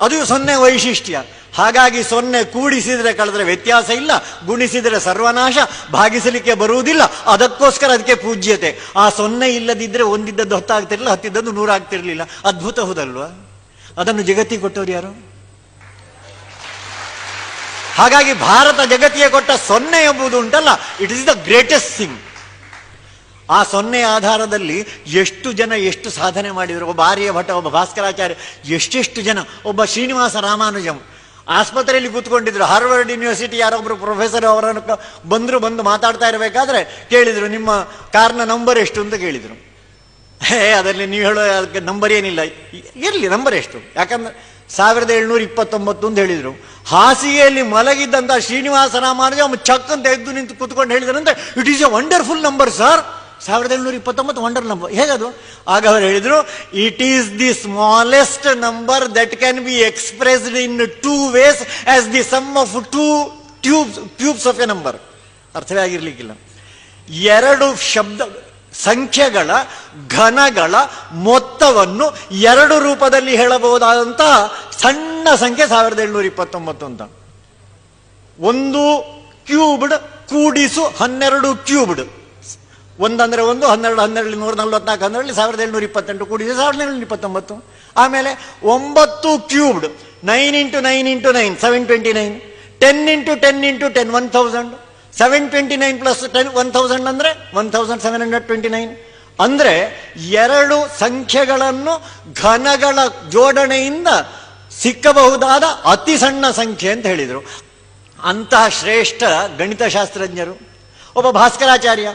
ಅದು ಸೊನ್ನೆ ವೈಶಿಷ್ಟ್ಯ. ಹಾಗಾಗಿ ಸೊನ್ನೆ ಕೂಡಿಸಿದರೆ ಕಳೆದ್ರೆ ವ್ಯತ್ಯಾಸ ಇಲ್ಲ, ಗುಣಿಸಿದರೆ ಸರ್ವನಾಶ, ಭಾಗಿಸಲಿಕ್ಕೆ ಬರುವುದಿಲ್ಲ, ಅದಕ್ಕೋಸ್ಕರ ಅದಕ್ಕೆ ಪೂಜ್ಯತೆ. ಆ ಸೊನ್ನೆ ಇಲ್ಲದಿದ್ದರೆ ಒಂದಿದ್ದದ್ದು ಹೊತ್ತಾಗ್ತಿರಲಿಲ್ಲ, ಹತ್ತಿದ್ದದ್ದು ನೂರಾಗ್ತಿರಲಿಲ್ಲ. ಅದ್ಭುತ ಹೌದಲ್ವಾ? ಅದನ್ನು ಜಗತ್ತಿಗೆ ಕೊಟ್ಟವರು ಯಾರು? ಹಾಗಾಗಿ ಭಾರತ ಜಗತ್ತಿಗೆ ಕೊಟ್ಟ ಸೊನ್ನೆ ಎಂಬುದು ಉಂಟಲ್ಲ it is the greatest thing ಆ ಸೊನ್ನೆ ಆಧಾರದಲ್ಲಿ ಎಷ್ಟು ಜನ ಎಷ್ಟು ಸಾಧನೆ ಮಾಡಿದರು? ಒಬ್ಬ ಆರ್ಯ ಭಟ, ಒಬ್ಬ ಭಾಸ್ಕರಾಚಾರ್ಯ, ಎಷ್ಟೆಷ್ಟು ಜನ? ಒಬ್ಬ ಶ್ರೀನಿವಾಸ ರಾಮಾನುಜಂ. ಆಸ್ಪತ್ರೆಯಲ್ಲಿ ಕೂತ್ಕೊಂಡಿದ್ರು. ಹಾರ್ವರ್ಡ್ ಯೂನಿವರ್ಸಿಟಿ ಯಾರೊಬ್ಬರು ಪ್ರೊಫೆಸರ್ ಅವರನ್ನು ಬಂದರು, ಬಂದು ಮಾತಾಡ್ತಾ ಇರಬೇಕಾದ್ರೆ ಕೇಳಿದರು, ನಿಮ್ಮ ಕಾರ್ನ ನಂಬರ್ ಎಷ್ಟು ಅಂತ ಕೇಳಿದರು. ಹೇ, ಅದರಲ್ಲಿ ನೀವು ಹೇಳೋ ಅದಕ್ಕೆ ನಂಬರ್ ಏನಿಲ್ಲ. ಇರಲಿ ನಂಬರ್ ಎಷ್ಟು? ಯಾಕಂದ್ರೆ ಸಾವಿರದ ಏಳ್ನೂರ ಇಪ್ಪತ್ತೊಂಬತ್ತು ಅಂತ ಹೇಳಿದರು. ಹಾಸಿಗೆಯಲ್ಲಿ ಮಲಗಿದ್ದಂತ ಶ್ರೀನಿವಾಸ ರಾಮಾನುಜ ಅವನು ಚಕ್ ಅಂತ ಎದ್ದು ನಿಂತು ಕೂತ್ಕೊಂಡು ಹೇಳಿದ್ರಂತೆ it is a wonderful number sir ಸಾವಿರದ ಏಳ್ನೂರ ಇಪ್ಪತ್ತೊಂಬತ್ತು ವಂಡರ್ ನಂಬರ್ ಹೇಗದು? ಆಗ ಅವರು ಹೇಳಿದರು it is the smallest number that can be expressed in two ways as the sum of two cubes cubes of a number ಅರ್ಥವೇ ಆಗಿರ್ಲಿಕ್ಕಿಲ್ಲ. ಎರಡು ಶಬ್ದ, ಸಂಖ್ಯೆಗಳ, ಘನಗಳ ಮೊತ್ತವನ್ನು ಎರಡು ರೂಪದಲ್ಲಿ ಹೇಳಬಹುದಾದಂತಹ ಸಣ್ಣ ಸಂಖ್ಯೆ ಸಾವಿರದ ಏಳ್ನೂರ ಇಪ್ಪತ್ತೊಂಬತ್ತು ಅಂತ. ಒಂದು ಕ್ಯೂಬ್ಡ್, ಕೂಡಿಸು ಹನ್ನೆರಡು ಕ್ಯೂಬ್ಡ್. ಒಂದಂದ್ರೆ ಒಂದು, ಹನ್ನೆರಡು ಹನ್ನೆರಡು ನೂರ, ನಲ್ವತ್ನಾಲ್ಕು ಹನ್ನೆರಡು ಸಾವಿರದ ಏಳ್ನೂರ ಇಪ್ಪತ್ತೆಂಟು ಕೂಡಿದೆ ಸಾವಿರದ ಏಳ್ನೂರ ಇಪ್ಪತ್ತೊಂಬತ್ತು. ಆಮೇಲೆ ಒಂಬತ್ತು cubed, nine into nine into nine, seven twenty nine, ten into ten into ten, one thousand. Seven twenty nine plus ten, one thousand ಅಂದ್ರೆ one thousand seven hundred twenty nine. ಅಂದ್ರೆ ಎರಡು ಸಂಖ್ಯೆಗಳನ್ನು ಘನಗಳ ಜೋಡಣೆಯಿಂದ ಸಿಕ್ಕಬಹುದಾದ ಅತಿ ಸಣ್ಣ ಸಂಖ್ಯೆ ಅಂತ ಹೇಳಿದರು. ಅಂತಹ ಶ್ರೇಷ್ಠ ಗಣಿತಶಾಸ್ತ್ರಜ್ಞರು. ಒಬ್ಬ ಭಾಸ್ಕರಾಚಾರ್ಯ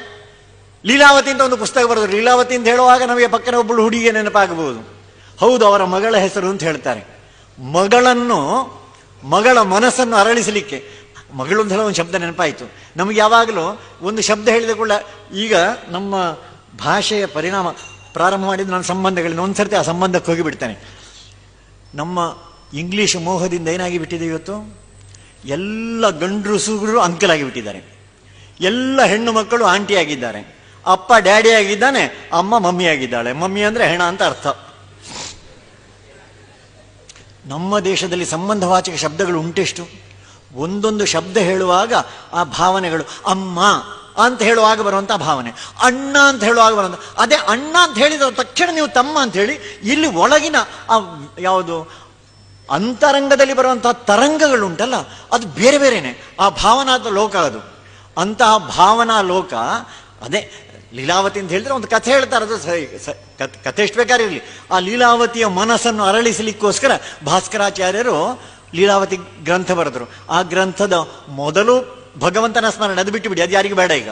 ಲೀಲಾವತಿ ಅಂತ ಒಂದು ಪುಸ್ತಕ ಬರೆದ್ರು. ಲೀಲಾವತಿ ಅಂತ ಹೇಳುವಾಗ ನಮಗೆ ಪಕ್ಕನ ಒಬ್ಬಳು ಹುಡುಗಿಯ ನೆನಪಾಗಬಹುದು. ಹೌದು, ಅವರ ಮಗಳ ಹೆಸರು ಅಂತ ಹೇಳ್ತಾರೆ. ಮಗಳನ್ನು, ಮಗಳ ಮನಸ್ಸನ್ನು ಅರಳಿಸಲಿಕ್ಕೆ. ಮಗಳು ಅಂತ ಒಂದು ಶಬ್ದ ನೆನಪಾಯಿತು. ನಮಗೆ ಯಾವಾಗಲೂ ಒಂದು ಶಬ್ದ ಹೇಳಿದ ಕೂಡ ಈಗ ನಮ್ಮ ಭಾಷೆಯ ಪರಿಣಾಮ ಪ್ರಾರಂಭ ಮಾಡಿದ ನನ್ನ ಸಂಬಂಧಗಳನ್ನ ಒಂದ್ಸರ್ತಿ ಆ ಸಂಬಂಧಕ್ಕೆ ಹೋಗಿಬಿಡ್ತಾನೆ. ನಮ್ಮ ಇಂಗ್ಲೀಷ್ ಮೋಹದಿಂದ ಏನಾಗಿ ಬಿಟ್ಟಿದೆ ಇವತ್ತು? ಎಲ್ಲ ಗಂಡರು ಸುಗರು ಅಂಕಲ್ ಆಗಿಬಿಟ್ಟಿದ್ದಾರೆ ಎಲ್ಲ ಹೆಣ್ಣು ಮಕ್ಕಳು ಆಂಟಿ ಆಗಿದ್ದಾರೆ ಅಪ್ಪ ಡ್ಯಾಡಿ ಆಗಿದ್ದಾನೆ, ಅಮ್ಮ ಮಮ್ಮಿ ಆಗಿದ್ದಾಳೆ. ಮಮ್ಮಿ ಅಂದ್ರೆ ಹೆಣ ಅಂತ ಅರ್ಥ. ನಮ್ಮ ದೇಶದಲ್ಲಿ ಸಂಬಂಧವಾಚಕ ಶಬ್ದಗಳು ಉಂಟೆಷ್ಟು? ಒಂದೊಂದು ಶಬ್ದ ಹೇಳುವಾಗ ಆ ಭಾವನೆಗಳು, ಅಮ್ಮ ಅಂತ ಹೇಳುವಾಗ ಬರುವಂಥ ಭಾವನೆ, ಅಣ್ಣ ಅಂತ ಹೇಳುವಾಗ ಬರುವಂಥ ಅದೇ ಅಣ್ಣ ಅಂತ ಹೇಳಿದ ತಕ್ಷಣ ನೀವು ತಮ್ಮ ಅಂತ ಹೇಳಿ, ಇಲ್ಲಿ ಒಳಗಿನ ಆ ಯಾವುದು, ಅಂತರಂಗದಲ್ಲಿ ಬರುವಂತಹ ತರಂಗಗಳುಂಟಲ್ಲ, ಅದು ಬೇರೆ ಬೇರೆನೆ. ಆ ಭಾವನಾ ಲೋಕ ಅದು. ಅಂತಹ ಭಾವನಾ ಲೋಕ ಅದೇ ಲೀಲಾವತಿ ಅಂತ ಹೇಳಿದ್ರೆ ಒಂದು ಕಥೆ ಹೇಳ್ತಾರೆ, ಅದು ಕಥೆ ಎಷ್ಟು ಬೇಕಾದ್ರೆ ಇರಲಿ. ಆ ಲೀಲಾವತಿಯ ಮನಸ್ಸನ್ನು ಅರಳಿಸಲಿಕ್ಕೋಸ್ಕರ ಭಾಸ್ಕರಾಚಾರ್ಯರು ಲೀಲಾವತಿ ಗ್ರಂಥ ಬರೆದರು. ಆ ಗ್ರಂಥದ ಮೊದಲು ಭಗವಂತನ ಸ್ಮರಣೆ, ಅದು ಬಿಟ್ಟು ಬಿಡಿ, ಅದು ಯಾರಿಗೂ ಬೇಡ ಈಗ.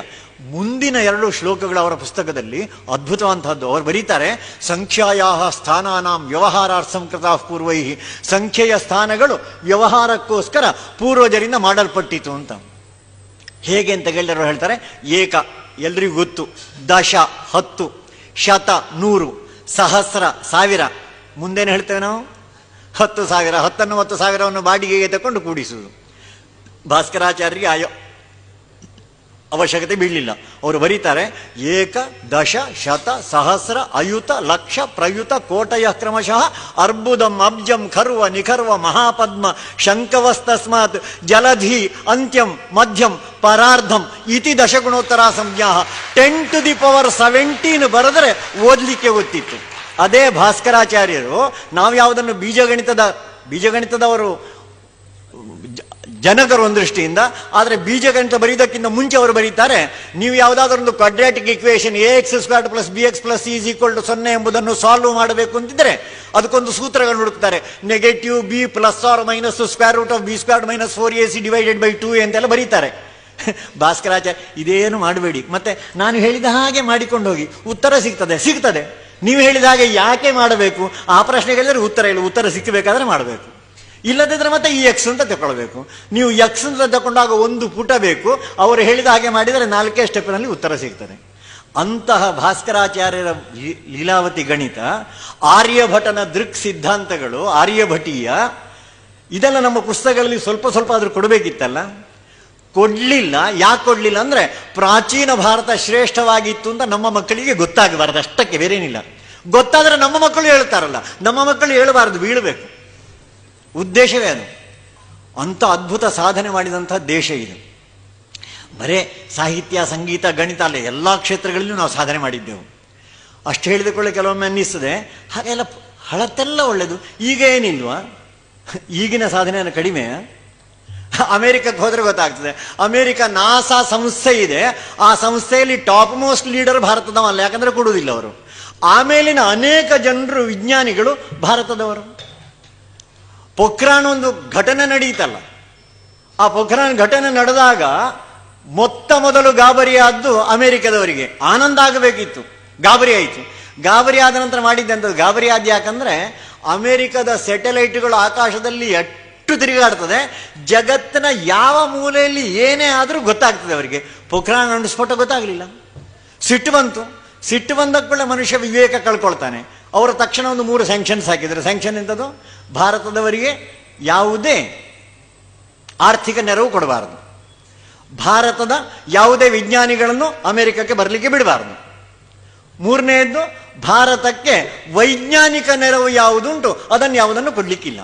ಮುಂದಿನ ಎರಡು ಶ್ಲೋಕಗಳು ಅವರ ಪುಸ್ತಕದಲ್ಲಿ ಅದ್ಭುತವಂತಹದ್ದು ಅವರು ಬರೀತಾರೆ ಸಂಖ್ಯಾಯಾ ಸ್ಥಾನಾನಾಂ ವ್ಯವಹಾರಾರ್ಥಂ ಕೃತಾ ಪೂರ್ವೈ ಸಂಖ್ಯೆಯ ಸ್ಥಾನಗಳು ವ್ಯವಹಾರಕ್ಕೋಸ್ಕರ ಪೂರ್ವಜರಿಂದ ಮಾಡಲ್ಪಟ್ಟಿತು ಅಂತ. ಹೇಗೆ ಅಂತ ಕೇಳಿದ್ರು ಹೇಳ್ತಾರೆ, ಏಕ ಎಲ್ರಿಗೂ ಗೊತ್ತು. ದಶ, ಹತ್ತು, ಶತ, ನೂರು, ಸಹಸ್ರ, ಸಾವಿರ. ಮುಂದೇನು ಹೇಳ್ತೇವೆ ನಾವು? ಹತ್ತು ಸಾವಿರ, ಹತ್ತನ್ನು ಹತ್ತು ಸಾವಿರವನ್ನು ಬಾಡಿಗೆಗೆ ತಕೊಂಡು ಕೂಡಿಸುವುದು. ಭಾಸ್ಕರಾಚಾರ್ಯರಿಗೆ ಆಯೋ ಅವಶ್ಯಕತೆ ಬೀಳಲಿಲ್ಲ. ಅವರು ಬರೀತಾರೆ, ಏಕ ದಶ ಶತ ಸಹಸ್ರ ಅಯುತ ಲಕ್ಷ ಪ್ರಯುತ ಕೋಟಯ ಕ್ರಮಶಃ ಅರ್ಬುದಂ ಅಬ್ಜಂ ಖರ್ವ ನಿಖರ್ವ ಮಹಾಪದ್ಮ ಶಂಕವಸ್ತಸ್ಮಾತ್ ಜಲಧಿ ಅಂತ್ಯಂ ಮಧ್ಯಂ ಪರಾರ್ಧಂ ಇತಿ ದಶಗುಣೋತ್ತರ ಸಂಜ್ಞಾ ten to the power seventeen ಬರೆದರೆ ಓದಲಿಕ್ಕೆ ಗೊತ್ತಿತ್ತು. ಅದೇ ಭಾಸ್ಕರಾಚಾರ್ಯರು ನಾವು ಯಾವುದನ್ನು ಬೀಜಗಣಿತದ, ಬೀಜಗಣಿತದವರು ಜನಕರು ಒಂದು ದೃಷ್ಟಿಯಿಂದ, ಆದರೆ ಬೀಜಗಣಿತ ಬರೀದಕ್ಕಿಂತ ಮುಂಚೆ ಅವರು ಬರೀತಾರೆ, ನೀವು ಯಾವುದಾದ್ರೂ ಒಂದು quadratic equation a x squared plus b x plus is equal to ಸೊನ್ನೆ ಎಂಬುದನ್ನು ಸಾಲ್ವ್ ಮಾಡಬೇಕು ಅಂತಿದ್ರೆ, ಅದಕ್ಕೊಂದು ಸೂತ್ರಗಳನ್ನು ಹುಡುಕ್ತಾರೆ. Negative b plus or minus square root of b square minus four a c divided by two ಅಂತೆಲ್ಲ ಬರೀತಾರೆ. ಭಾಸ್ಕರಾಚಾರ್ಯ ಇದೇನು ಮಾಡಬೇಡಿ. ಮತ್ತೆ ನಾನು ಹೇಳಿದ ಹಾಗೆ ಮಾಡಿಕೊಂಡು ಹೋಗಿ ಉತ್ತರ ಸಿಗ್ತದೆ ಸಿಗ್ತದೆ. ನೀವು ಹೇಳಿದ ಹಾಗೆ ಯಾಕೆ ಮಾಡಬೇಕು? ಆ ಪ್ರಶ್ನೆಗೆ ಉತ್ತರ ಇಲ್ಲ ಉತ್ತರ ಸಿಕ್ಕಬೇಕಾದ್ರೆ ಮಾಡಬೇಕು. ಇಲ್ಲದಿದ್ರೆ ಮತ್ತೆ ಈ ಎಕ್ಸ್ ಅಂತ ತಗೊಳ್ಬೇಕು ನೀವು ಎಕ್ಸ್ ಅಂತ ತಗೊಂಡಾಗ ಒಂದು ಪುಟ ಬೇಕು. ಅವರು ಹೇಳಿದ ಹಾಗೆ ಮಾಡಿದರೆ ನಾಲ್ಕೇ ಸ್ಟೆಪ್ನಲ್ಲಿ ಉತ್ತರ ಸಿಗ್ತದೆ. ಅಂತಹ ಭಾಸ್ಕರಾಚಾರ್ಯರ ಲೀಲಾವತಿ ಗಣಿತ, ಆರ್ಯಭಟನ ದೃಕ್ ಸಿದ್ಧಾಂತಗಳು, ಆರ್ಯಭಟೀಯ, ಇದೆಲ್ಲ ನಮ್ಮ ಪುಸ್ತಕಗಳಲ್ಲಿ ಸ್ವಲ್ಪ ಸ್ವಲ್ಪ ಆದರೂ ಕೊಡಬೇಕಿತ್ತಲ್ಲ? ಕೊಡ್ಲಿಲ್ಲ. ಯಾಕೆ ಕೊಡ್ಲಿಲ್ಲ ಅಂದ್ರೆ ಪ್ರಾಚೀನ ಭಾರತ ಶ್ರೇಷ್ಠವಾಗಿತ್ತು ಅಂತ ನಮ್ಮ ಮಕ್ಕಳಿಗೆ ಗೊತ್ತಾಗಬಾರದು. ಅಷ್ಟಕ್ಕೆ ಬೇರೇನಿಲ್ಲ. ಗೊತ್ತಾದ್ರೆ ನಮ್ಮ ಮಕ್ಕಳು ಹೇಳ್ತಾರಲ್ಲ. ನಮ್ಮ ಮಕ್ಕಳು ಹೇಳಬಾರದು. ಬೀಳಬೇಕು. ಉದ್ದೇಶವೇ ಅದು ಅಂಥ ಅದ್ಭುತ ಸಾಧನೆ ಮಾಡಿದಂಥ ದೇಶ ಇದು. ಬರೇ ಸಾಹಿತ್ಯ, ಸಂಗೀತ, ಗಣಿತ ಅಲ್ಲ, ಎಲ್ಲ ಕ್ಷೇತ್ರಗಳಲ್ಲೂ ನಾವು ಸಾಧನೆ ಮಾಡಿದ್ದೆವು. ಅಷ್ಟು ಹೇಳಿದ ಕೆಲವೊಮ್ಮೆ ಅನ್ನಿಸ್ತದೆ, ಹಾಗೆಲ್ಲ ಹಳತೆಲ್ಲ ಒಳ್ಳೆಯದು ಈಗ ಏನಿಲ್ವಾ? ಈಗಿನ ಸಾಧನೆ ಕಡಿಮೆ. ಅಮೆರಿಕಕ್ಕೆ ಹೋದರೆ ಗೊತ್ತಾಗ್ತದೆ. ಅಮೆರಿಕ ನಾಸಾ ಸಂಸ್ಥೆ ಇದೆ. ಆ ಸಂಸ್ಥೆಯಲ್ಲಿ ಟಾಪ್ ಮೋಸ್ಟ್ ಲೀಡರ್ ಭಾರತದವಲ್ಲ ಯಾಕಂದರೆ ಕೊಡುವುದಿಲ್ಲ ಅವರು. ಆಮೇಲಿನ ಅನೇಕ ಜನರು, ವಿಜ್ಞಾನಿಗಳು ಭಾರತದವರು. ಪೊಖ್ರಾನ್ ಒಂದು ಘಟನೆ ನಡೆಯಿತಲ್ಲ ಆ ಪೊಖ್ರಾನ್ ಘಟನೆ ನಡೆದಾಗ ಮೊತ್ತ ಮೊದಲು ಗಾಬರಿಯಾದ್ದು ಅಮೆರಿಕದವರಿಗೆ. ಆನಂದ ಆಗಬೇಕಿತ್ತು. ಗಾಬರಿ ಆಯಿತು. ಗಾಬರಿ ಆದ ನಂತರ ಮಾಡಿದ್ದಂಥದ್ದು ಗಾಬರಿ ಆದ ಯಾಕಂದ್ರೆ ಅಮೆರಿಕದ ಸ್ಯಾಟಲೈಟ್ಗಳು ಆಕಾಶದಲ್ಲಿ ಎಷ್ಟು ತಿರುಗಾಡ್ತದೆ. ಜಗತ್ತಿನ ಯಾವ ಮೂಲೆಯಲ್ಲಿ ಏನೇ ಆದರೂ ಗೊತ್ತಾಗ್ತದೆ ಅವರಿಗೆ. ಪೊಖ್ರಾನ್ ಒಂದು ಸ್ಫೋಟ ಗೊತ್ತಾಗಲಿಲ್ಲ. ಸಿಟ್ಟು ಬಂತು. ಸಿಟ್ಟು ಬಂದ ಕೂಡ ಮನುಷ್ಯ ವಿವೇಕ ಕಳ್ಕೊಳ್ತಾನೆ. ಅವರು ತಕ್ಷಣ ಒಂದು ಮೂರು ಸ್ಯಾಂಕ್ಷನ್ಸ್ ಹಾಕಿದ್ರು ಸ್ಯಾಂಕ್ಷನ್ ಎಂಥದ್ದು? ಭಾರತದವರಿಗೆ ಯಾವುದೇ ಆರ್ಥಿಕ ನೆರವು ಕೊಡಬಾರದು. ಭಾರತದ ಯಾವುದೇ ವಿಜ್ಞಾನಿಗಳನ್ನು ಅಮೆರಿಕಕ್ಕೆ ಬರಲಿಕ್ಕೆ ಬಿಡಬಾರದು. ಮೂರನೆಯದ್ದು ಭಾರತಕ್ಕೆ ವೈಜ್ಞಾನಿಕ ನೆರವು ಯಾವುದುಂಟು? ಅದನ್ನು ಯಾವುದನ್ನು ಕೊಡಲಿಕ್ಕಿಲ್ಲ.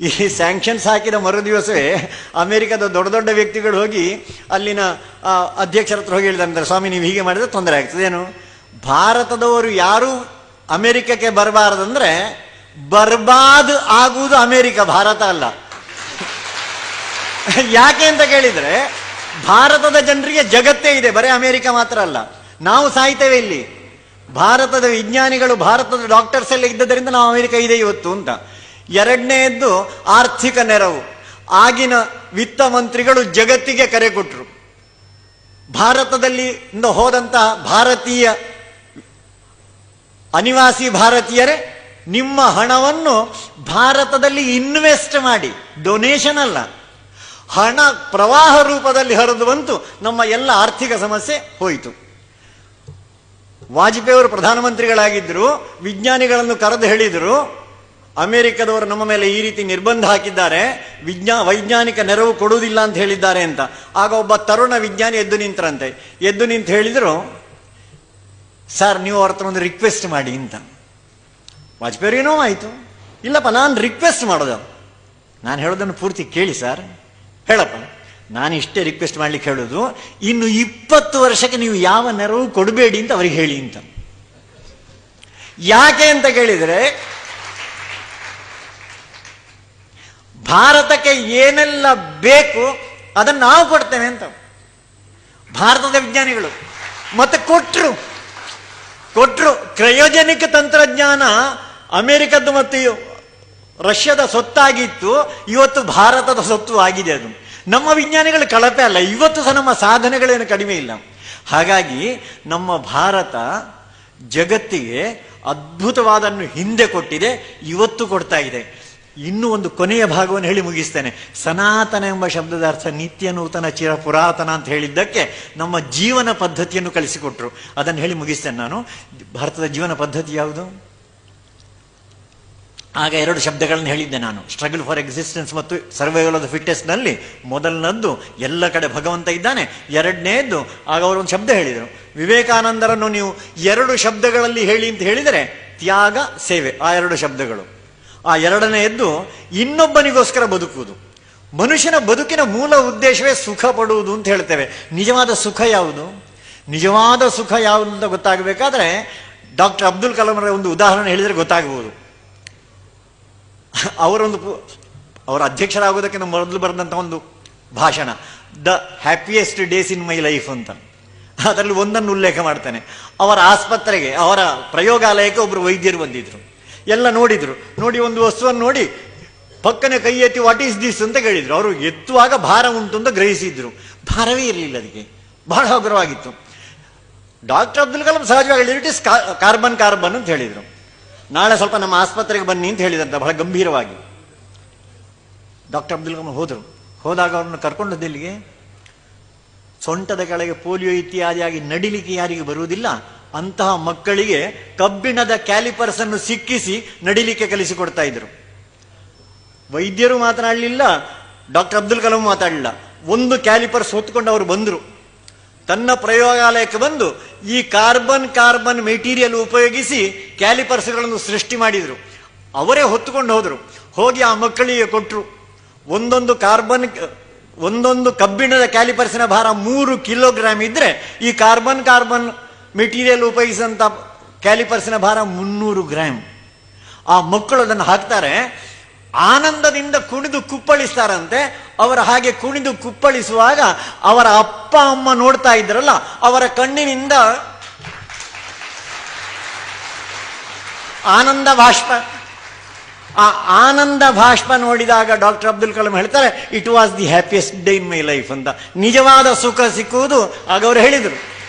ಈ ಸ್ಯಾಂಕ್ಷನ್ಸ್ ಹಾಕಿದ ಮರು ದಿವಸವೇ ಅಮೆರಿಕದ ದೊಡ್ಡ ದೊಡ್ಡ ವ್ಯಕ್ತಿಗಳು ಹೋಗಿ ಅಲ್ಲಿನ ಅಧ್ಯಕ್ಷರ ಹತ್ರ ಹೋಗಿ ಹೇಳಿದಂತಾರೆ ಸ್ವಾಮಿ, ನೀವು ಹೀಗೆ ಮಾಡಿದ್ರೆ ತೊಂದರೆ ಆಗ್ತದೆ ಏನು ಭಾರತದವರು ಯಾರೂ ಅಮೆರಿಕಕ್ಕೆ ಬರಬಾರ್ದಂದ್ರೆ ಬರ್ಬಾದ್ ಆಗುವುದು ಅಮೆರಿಕ, ಭಾರತ ಅಲ್ಲ. ಯಾಕೆ ಅಂತ ಕೇಳಿದರೆ ಭಾರತದ ಜನರಿಗೆ ಜಗತ್ತೇ ಇದೆ, ಬರೀ ಅಮೆರಿಕ ಮಾತ್ರ ಅಲ್ಲ. ನಾವು ಸಾಯ್ತೇವೆ ಇಲ್ಲಿ. ಭಾರತದ ವಿಜ್ಞಾನಿಗಳು ಭಾರತದ ಡಾಕ್ಟರ್ಸ್ ಎಲ್ಲ ಇದ್ದದರಿಂದ ನಾವು ಅಮೆರಿಕ ಇದೆ ಇವತ್ತು ಅಂತ. ಎರಡನೆಯದ್ದು ಆರ್ಥಿಕ ನೆರವು. ಆಗಿನ ವಿತ್ತ ಮಂತ್ರಿಗಳು ಜಗತ್ತಿಗೆ ಕರೆ ಕೊಟ್ಟರು ಭಾರತದಲ್ಲಿ ಹೋದಂತಹ ಭಾರತೀಯ ಅನಿವಾಸಿ ಭಾರತೀಯರೇ, ನಿಮ್ಮ ಹಣವನ್ನು ಭಾರತದಲ್ಲಿ ಇನ್ವೆಸ್ಟ್ ಮಾಡಿ, ಡೊನೇಷನ್ ಅಲ್ಲ. ಹಣ ಪ್ರವಾಹ ರೂಪದಲ್ಲಿ ಹರಿದು ಬಂತು, ನಮ್ಮ ಎಲ್ಲ ಆರ್ಥಿಕ ಸಮಸ್ಯೆ ಹೋಯಿತು. ವಾಜಪೇಯಿ ಅವರು ಪ್ರಧಾನಮಂತ್ರಿಗಳಾಗಿದ್ದರು, ವಿಜ್ಞಾನಿಗಳನ್ನು ಕರೆದು ಹೇಳಿದರು, ಅಮೆರಿಕದವರು ನಮ್ಮ ಮೇಲೆ ಈ ರೀತಿ ನಿರ್ಬಂಧ ಹಾಕಿದ್ದಾರೆ, ವಿಜ್ಞಾ, ವೈಜ್ಞಾನಿಕ ನೆರವು ಕೊಡುವುದಿಲ್ಲ ಅಂತ ಹೇಳಿದ್ದಾರೆ ಅಂತ. ಆಗ ಒಬ್ಬ ತರುಣ ವಿಜ್ಞಾನಿ ಎದ್ದು ನಿಂತರಂತೆ. ಎದ್ದು ನಿಂತು ಹೇಳಿದರು ಸರ್ ನೀವು ಅವ್ರ ಹತ್ರ ಒಂದು ರಿಕ್ವೆಸ್ಟ್ ಮಾಡಿ ಅಂತ. ವಾಜಪೇಯಿ ಏನೋ ಆಯಿತು. ಇಲ್ಲಪ್ಪ, ನಾನು ರಿಕ್ವೆಸ್ಟ್ ಮಾಡೋದು. ನಾನು ಹೇಳೋದನ್ನು ಪೂರ್ತಿ ಕೇಳಿ ಸರ್ ಹೇಳಪ್ಪ, ನಾನು ಇಷ್ಟೇ ರಿಕ್ವೆಸ್ಟ್ ಮಾಡ್ಲಿಕ್ಕೆ ಹೇಳೋದು. ಇನ್ನು ಇಪ್ಪತ್ತು ವರ್ಷಕ್ಕೆ ನೀವು ಯಾವ ನೆರವು ಕೊಡಬೇಡಿ ಅಂತ ಅವರಿಗೆ ಹೇಳಿ ಅಂತ. ಯಾಕೆ ಅಂತ ಕೇಳಿದರೆ, ಭಾರತಕ್ಕೆ ಏನೆಲ್ಲ ಬೇಕು ಅದನ್ನು ನಾವು ಕೊಡ್ತೇವೆ ಅಂತ. ಭಾರತದ ವಿಜ್ಞಾನಿಗಳು. ಮತ್ತೆ ಕೊಟ್ರು. ಕೊಟ್ರು. ಕ್ರಯೋಜನಿಕ ತಂತ್ರಜ್ಞಾನ ಅಮೆರಿಕದ್ದು ಮತ್ತು ರಷ್ಯಾದ ಸೊತ್ತಾಗಿತ್ತು. ಇವತ್ತು ಭಾರತದ ಸೊತ್ತು ಆಗಿದೆ ಅದು. ನಮ್ಮ ವಿಜ್ಞಾನಿಗಳು ಕಳಪೆ ಅಲ್ಲ. ಇವತ್ತು ಸಹ ನಮ್ಮ ಸಾಧನೆಗಳೇನು ಕಡಿಮೆ ಇಲ್ಲ. ಹಾಗಾಗಿ ನಮ್ಮ ಭಾರತ ಜಗತ್ತಿಗೆ ಅದ್ಭುತವಾದನ್ನು ಹಿಂದೆ ಕೊಟ್ಟಿದೆ, ಇವತ್ತು ಕೊಡ್ತಾ ಇದೆ. ಇನ್ನು ಒಂದು ಕೊನೆಯ ಭಾಗವನ್ನು ಹೇಳಿ ಮುಗಿಸ್ತೇನೆ. ಸನಾತನ ಎಂಬ ಶಬ್ದದ ಅರ್ಥ ನಿತ್ಯ ನೂತನ ಚಿರ ಪುರಾತನ ಅಂತ ಹೇಳಿದ್ದಕ್ಕೆ ನಮ್ಮ ಜೀವನ ಪದ್ಧತಿಯನ್ನು ಕಲಿಸಿಕೊಟ್ರು. ಅದನ್ನು ಹೇಳಿ ಮುಗಿಸ್ತೇನೆ ನಾನು. ಭಾರತದ ಜೀವನ ಪದ್ಧತಿ ಯಾವುದು? ಆಗ ಎರಡು ಶಬ್ದಗಳನ್ನು ಹೇಳಿದ್ದೆ ನಾನು. ಸ್ಟ್ರಗಲ್ ಫಾರ್ ಎಕ್ಸಿಸ್ಟೆನ್ಸ್ ಮತ್ತು ಸರ್ವೈವಲ್ ಆಫ್ ದ ಫಿಟ್ನೆಸ್ನಲ್ಲಿ ಮೊದಲನದ್ದು ಎಲ್ಲ ಕಡೆ ಭಗವಂತ ಇದ್ದಾನೆ. ಎರಡನೇದ್ದು ಆಗ ಅವರು ಒಂದು ಶಬ್ದ ಹೇಳಿದರು. ವಿವೇಕಾನಂದರನ್ನು ನೀವು ಎರಡು ಶಬ್ದಗಳಲ್ಲಿ ಹೇಳಿ ಅಂತ ಹೇಳಿದರೆ ತ್ಯಾಗ, ಸೇವೆ, ಆ ಎರಡು ಶಬ್ದಗಳು. ಆ ಎರಡನೆಯದ್ದು ಇನ್ನೊಬ್ಬನಿಗೋಸ್ಕರ ಬದುಕುವುದು. ಮನುಷ್ಯನ ಬದುಕಿನ ಮೂಲ ಉದ್ದೇಶವೇ ಸುಖ ಪಡುವುದು ಅಂತ ಹೇಳ್ತೇವೆ. ನಿಜವಾದ ಸುಖ ಯಾವುದು? ನಿಜವಾದ ಸುಖ ಯಾವುದು ಅಂತ ಗೊತ್ತಾಗಬೇಕಾದ್ರೆ ಡಾಕ್ಟರ್ ಅಬ್ದುಲ್ ಕಲಾಂರ ಒಂದು ಉದಾಹರಣೆ ಹೇಳಿದರೆ ಗೊತ್ತಾಗಬಹುದು ಅವರೊಂದು ಅವರ ಅಧ್ಯಕ್ಷರಾಗೋದಕ್ಕಿಂತ ಮೊದಲು ಬರೆದಂಥ ಒಂದು ಭಾಷಣ, the happiest days in my life ಅಂತ. ಅದರಲ್ಲಿ ಒಂದನ್ನು ಉಲ್ಲೇಖ ಮಾಡ್ತಾನೆ. ಅವರ ಆಸ್ಪತ್ರೆಗೆ, ಅವರ ಪ್ರಯೋಗಾಲಯಕ್ಕೆ ಒಬ್ಬರು ವೈದ್ಯರು ಬಂದಿದ್ರು. ಎಲ್ಲ ನೋಡಿದ್ರು. ನೋಡಿ ಒಂದು ವಸ್ತುವನ್ನು ನೋಡಿ. ಪಕ್ಕನೆ ಕೈ ಎತ್ತಿ ವಾಟ್ ಈಸ್ ದಿಸ್ ಅಂತ ಕೇಳಿದ್ರು. ಅವರು ಎತ್ತುವಾಗ ಭಾರ ಉಂಟು ಅಂತ ಗ್ರಹಿಸಿದ್ರು. ಭಾರವೇ ಇರಲಿಲ್ಲ ಅದಕ್ಕೆ. ಬಹಳ ಹಗುರವಾಗಿತ್ತು. ಡಾಕ್ಟರ್ ಅಬ್ದುಲ್ ಕಲಾಂ ಸಹಜವಾಗಿ ಹೇಳಿದ್ರು ಇಟ್ ಇಸ್ ಕಾರ್ಬನ್ ಕಾರ್ಬನ್ ಅಂತ ಹೇಳಿದರು. ನಾಳೆ ಸ್ವಲ್ಪ ನಮ್ಮ ಆಸ್ಪತ್ರೆಗೆ ಬನ್ನಿ ಅಂತ ಹೇಳಿದಂತ ಬಹಳ ಗಂಭೀರವಾಗಿ. ಡಾಕ್ಟರ್ ಅಬ್ದುಲ್ ಕಲಾಂ ಹೋದರು. ಹೋದಾಗ ಅವ್ರನ್ನ ಕರ್ಕೊಂಡು ಇಲ್ಲಿಗೆ ಸೊಂಟದ ಕೆಳಗೆ ಪೋಲಿಯೋ ಇತ್ಯಾದಿಯಾಗಿ ನಡಿಲಿಕ್ಕೆ ಯಾರಿಗೆ ಬರುವುದಿಲ್ಲ. ಅಂತಹ ಮಕ್ಕಳಿಗೆ ಕಬ್ಬಿಣದ ಕ್ಯಾಲಿಪರ್ಸ್ ಅನ್ನು ಸಿಕ್ಕಿಸಿ ನಡಿಲಿಕ್ಕೆ ಕಲಿಸಿಕೊಡ್ತಾ ಇದ್ರು. ವೈದ್ಯರು ಮಾತನಾಡಲಿಲ್ಲ, ಡಾಕ್ಟರ್ ಅಬ್ದುಲ್ ಕಲಾಂ ಮಾತಾಡಲಿಲ್ಲ. ಒಂದು ಕ್ಯಾಲಿಪರ್ಸ್ ಹೊತ್ಕೊಂಡು ಅವರು ಬಂದರು. ತನ್ನ ಪ್ರಯೋಗಾಲಯಕ್ಕೆ ಬಂದು ಈ ಕಾರ್ಬನ್ ಕಾರ್ಬನ್ ಮೆಟೀರಿಯಲ್ ಉಪಯೋಗಿಸಿ ಕ್ಯಾಲಿಪರ್ಸ್ಗಳನ್ನು ಸೃಷ್ಟಿ ಮಾಡಿದರು. ಅವರೇ ಹೊತ್ತುಕೊಂಡು ಹೋದರು. ಹೋಗಿ ಆ ಮಕ್ಕಳಿಗೆ ಕೊಟ್ಟರು ಒಂದೊಂದು ಕಾರ್ಬನ್, ಒಂದೊಂದು ಕಬ್ಬಿಣದ ಕ್ಯಾಲಿಪರ್ಸಿನ ಭಾರ ಮೂರು ಕಿಲೋಗ್ರಾಮ್ ಇದ್ದರೆ ಈ ಕಾರ್ಬನ್ ಕಾರ್ಬನ್ ಮೆಟೀರಿಯಲ್ ಉಪಯೋಗಿಸಿದಂಥ ಕ್ಯಾಲಿಪರ್ಸಿನ ಭಾರ ಮುನ್ನೂರು ಗ್ರಾಮ್ ಆ ಮಕ್ಕಳು ಅದನ್ನು ಹಾಕ್ತಾರೆ. ಆನಂದದಿಂದ ಕುಣಿದು ಕುಪ್ಪಳಿಸ್ತಾರಂತೆ. ಅವರ ಹಾಗೆ ಕುಣಿದು ಕುಪ್ಪಳಿಸುವಾಗ ಅವರ ಅಪ್ಪ, ಅಮ್ಮ ನೋಡ್ತಾ ಇದ್ರಲ್ಲ, ಅವರ ಕಣ್ಣಿನಿಂದ ಆನಂದ ಬಾಷ್ಪ. ಆ ಆನಂದ ಭಾಷ್ಪ ನೋಡಿದಾಗ ಡಾಕ್ಟರ್ ಅಬ್ದುಲ್ ಕಲಾಂ ಹೇಳ್ತಾರೆ it was the happiest day in my life ಅಂತ. ನಿಜವಾದ ಸುಖ ಸಿಕ್ಕುವುದು, ಆಗ ಅವರು ಹೇಳಿದರು.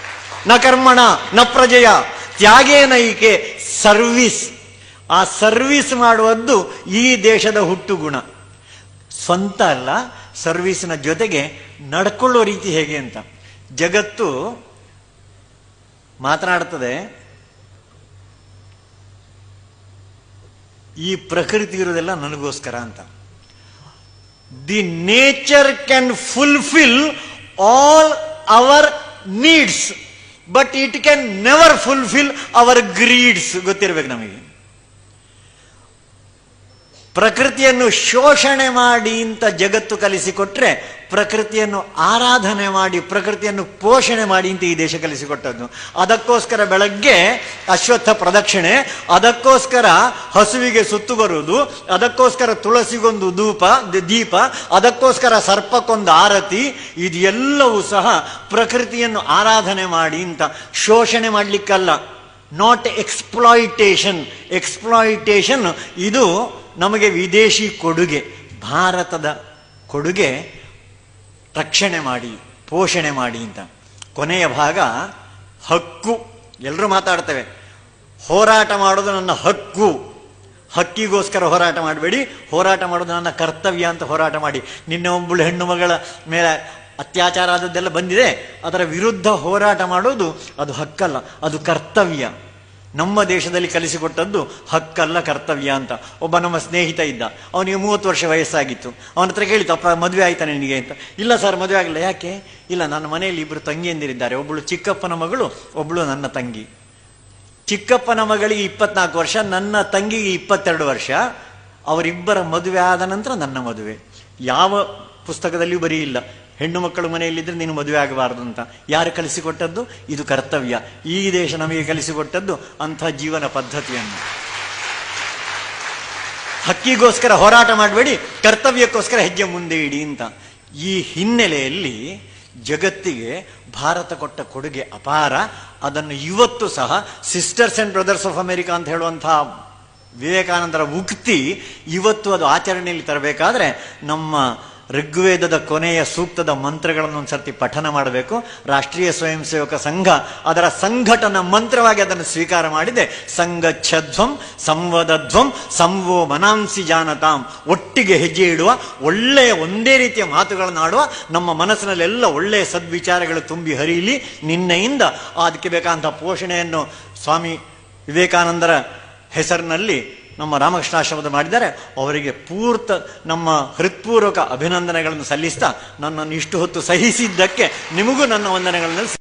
ನ ಕರ್ಮಣ, ನ ಪ್ರಜೆಯ ತ್ಯಾಗೇನೈಕೆ ಸರ್ವಿಸ್. ಆ ಸರ್ವಿಸ್ ಮಾಡುವದ್ದು ಈ ದೇಶದ ಹುಟ್ಟು ಗುಣ ಸ್ವಂತ ಅಲ್ಲ, ಸರ್ವಿಸ್ನ ಜೊತೆಗೆ ನಡ್ಕೊಳ್ಳೋ ರೀತಿ ಹೇಗೆ ಅಂತ. ಜಗತ್ತು ಮಾತನಾಡ್ತದೆ, ಈ ಪ್ರಕೃತಿ ಇರೋದೆಲ್ಲ ನನಗೋಸ್ಕರ ಅಂತ. The nature can fulfil all our needs. But it can never fulfil our greeds ಗೊತ್ತಿರ್ಬೇಕು ನಮಗೆ? ಪ್ರಕೃತಿಯನ್ನು ಶೋಷಣೆ ಮಾಡಿ ಅಂತ ಜಗತ್ತು ಕಲಿಸಿಕೊಟ್ರೆ ಪ್ರಕೃತಿಯನ್ನು ಆರಾಧನೆ ಮಾಡಿ, ಪ್ರಕೃತಿಯನ್ನು ಪೋಷಣೆ ಮಾಡಿ ಅಂತ ಈ ದೇಶ ಕಲಿಸಿಕೊಟ್ಟದ್ದು. ಅದಕ್ಕೋಸ್ಕರ ಬೆಳಗ್ಗೆ ಅಶ್ವತ್ಥ ಪ್ರದಕ್ಷಿಣೆ, ಅದಕ್ಕೋಸ್ಕರ ಹಸುವಿಗೆ ಸುತ್ತು ಬರುವುದು, ಅದಕ್ಕೋಸ್ಕರ ತುಳಸಿಗೊಂದು ಧೂಪ ದೀಪ, ಅದಕ್ಕೋಸ್ಕರ ಸರ್ಪಕ್ಕೊಂದು ಆರತಿ, ಇದೆಲ್ಲವೂ ಸಹ ಪ್ರಕೃತಿಯನ್ನು ಆರಾಧನೆ ಮಾಡಿ ಅಂತ ಶೋಷಣೆ ಮಾಡಲಿಕ್ಕಲ್ಲ. ನಾಟ್ ಎಕ್ಸ್ಪ್ಲಾಯಿಟೇಷನ್ ಎಕ್ಸ್ಪ್ಲಾಯಿಟೇಷನ್ ಇದು ನಮಗೆ ವಿದೇಶಿ ಕೊಡುಗೆ, ಭಾರತದ ಕೊಡುಗೆ ರಕ್ಷಣೆ ಮಾಡಿ, ಪೋಷಣೆ ಮಾಡಿ ಅಂತ. ಕೊನೆಯ ಭಾಗ, ಹಕ್ಕು. ಎಲ್ಲರೂ ಮಾತಾಡ್ತೇವೆ, ಹೋರಾಟ ಮಾಡೋದು ನನ್ನ ಹಕ್ಕು. ಹಕ್ಕಿಗೋಸ್ಕರ ಹೋರಾಟ ಮಾಡಬೇಡಿ, ಹೋರಾಟ ಮಾಡೋದು ನನ್ನ ಕರ್ತವ್ಯ ಅಂತ ಹೋರಾಟ ಮಾಡಿ. ನಿನ್ನೆ ಒಬ್ಬಳು ಹೆಣ್ಣು ಮಗಳ ಮೇಲೆ ಅತ್ಯಾಚಾರ ಆದದ್ದೆಲ್ಲ ಬಂದಿದೆ, ಅದರ ವಿರುದ್ಧ ಹೋರಾಟ ಮಾಡೋದು ಅದು ಹಕ್ಕಲ್ಲ, ಅದು ಕರ್ತವ್ಯ. ನಮ್ಮ ದೇಶದಲ್ಲಿ ಕಲಿಸಿಕೊಟ್ಟದ್ದು ಹಕ್ಕಲ್ಲ ಕರ್ತವ್ಯ ಅಂತ. ಒಬ್ಬ ನಮ್ಮ ಸ್ನೇಹಿತ ಇದ್ದ. ಅವನಿಗೆ ಮೂವತ್ತು ವರ್ಷ ವಯಸ್ಸಾಗಿತ್ತು. ಅವನ ಹತ್ರ ಕೇಳಿತು, ಅಪ್ಪ, ಮದುವೆ ಆಯ್ತಾ ನಿನಗೆ? ಅಂತ. ಇಲ್ಲ ಸರ್, ಮದುವೆ ಆಗಿಲ್ಲ. ಯಾಕೆ? ಇಲ್ಲ ನನ್ನ ಮನೆಯಲ್ಲಿ ಇಬ್ಬರು ತಂಗಿಯಂದಿರಿದ್ದಾರೆ ಒಬ್ಬಳು ಚಿಕ್ಕಪ್ಪನ ಮಗಳು ಒಬ್ಬಳು ನನ್ನ ತಂಗಿ. ಚಿಕ್ಕಪ್ಪನ ಮಗಳಿಗೆ ಇಪ್ಪತ್ನಾಲ್ಕು ವರ್ಷ, ನನ್ನ ತಂಗಿಗೆ ಇಪ್ಪತ್ತೆರಡು ವರ್ಷ. ಅವರಿಬ್ಬರ ಮದುವೆ ಆದ ನಂತರ ನನ್ನ ಮದುವೆ. ಯಾವ ಪುಸ್ತಕದಲ್ಲಿಯೂ ಬರೀ ಇಲ್ಲ. ಹೆಣ್ಣು ಮಕ್ಕಳು ಮನೆಯಲ್ಲಿದ್ದರೆ ನೀನು ಮದುವೆ ಆಗಬಾರದು ಅಂತ. ಯಾರು ಕಲಿಸಿಕೊಟ್ಟದ್ದು? ಇದು ಕರ್ತವ್ಯ. ಈ ದೇಶ ನಮಗೆ ಕಲಿಸಿಕೊಟ್ಟದ್ದು ಅಂಥ ಜೀವನ ಪದ್ಧತಿಯನ್ನು. ಹಕ್ಕಿಗೋಸ್ಕರ ಹೋರಾಟ ಮಾಡಬೇಡಿ, ಕರ್ತವ್ಯಕ್ಕೋಸ್ಕರ ಹೆಜ್ಜೆ ಮುಂದೆ ಇಡಿ ಅಂತ. ಈ ಹಿನ್ನೆಲೆಯಲ್ಲಿ ಜಗತ್ತಿಗೆ ಭಾರತ ಕೊಟ್ಟ ಕೊಡುಗೆ ಅಪಾರ. ಅದನ್ನು ಇವತ್ತು ಸಹ sisters and brothers of America ಅಂತ ಹೇಳುವಂತಹ ವಿವೇಕಾನಂದರ ಉಕ್ತಿ ಇವತ್ತು ಅದು ಆಚರಣೆಯಲ್ಲಿ ತರಬೇಕಾದ್ರೆ ನಮ್ಮ ಋಗ್ವೇದದ ಕೊನೆಯ ಸೂಕ್ತದ ಮಂತ್ರಗಳನ್ನು ಒಂದ್ಸರ್ತಿ ಪಠನ ಮಾಡಬೇಕು. ರಾಷ್ಟ್ರೀಯ ಸ್ವಯಂ ಸೇವಕ ಸಂಘ ಅದರ ಸಂಘಟನ ಮಂತ್ರವಾಗಿ ಅದನ್ನು ಸ್ವೀಕಾರ ಮಾಡಿದೆ. ಸಂಘಚ್ಛಧ್ವಂ ಸಂವದಧ್ವಂ, ಸಂವೋ ಮನಾಂಸಿ ಜಾನತಾಂ. ಒಟ್ಟಿಗೆ ಹೆಜ್ಜೆ ಇಡುವ, ಒಳ್ಳೆಯ ಒಂದೇ ರೀತಿಯ ಮಾತುಗಳನ್ನು ಆಡುವ, ನಮ್ಮ ಮನಸ್ಸಿನಲ್ಲೆಲ್ಲ ಒಳ್ಳೆಯ ಸದ್ವಿಚಾರಗಳು ತುಂಬಿ ಹರಿಯಲಿ. ನಿನ್ನೆಯಿಂದ ಅದಕ್ಕೆ ಬೇಕಾದಂಥ ಪೋಷಣೆಯನ್ನು ಸ್ವಾಮಿ ವಿವೇಕಾನಂದರ ಹೆಸರಿನಲ್ಲಿ ನಮ್ಮ ರಾಮಕೃಷ್ಣಾಶ್ರಮದ ಮಾಡಿದ್ದಾರೆ, ಅವರಿಗೆ ಪೂರ್ತ ನಮ್ಮ ಹೃತ್ಪೂರ್ವಕ ಅಭಿನಂದನೆಗಳನ್ನು ಸಲ್ಲಿಸ್ತಾ ನನ್ನನ್ನು ಇಷ್ಟು ಹೊತ್ತು ಸಹಿಸಿದ್ದಕ್ಕೆ ನಿಮಗೂ ನನ್ನ ವಂದನೆಗಳನ್ನು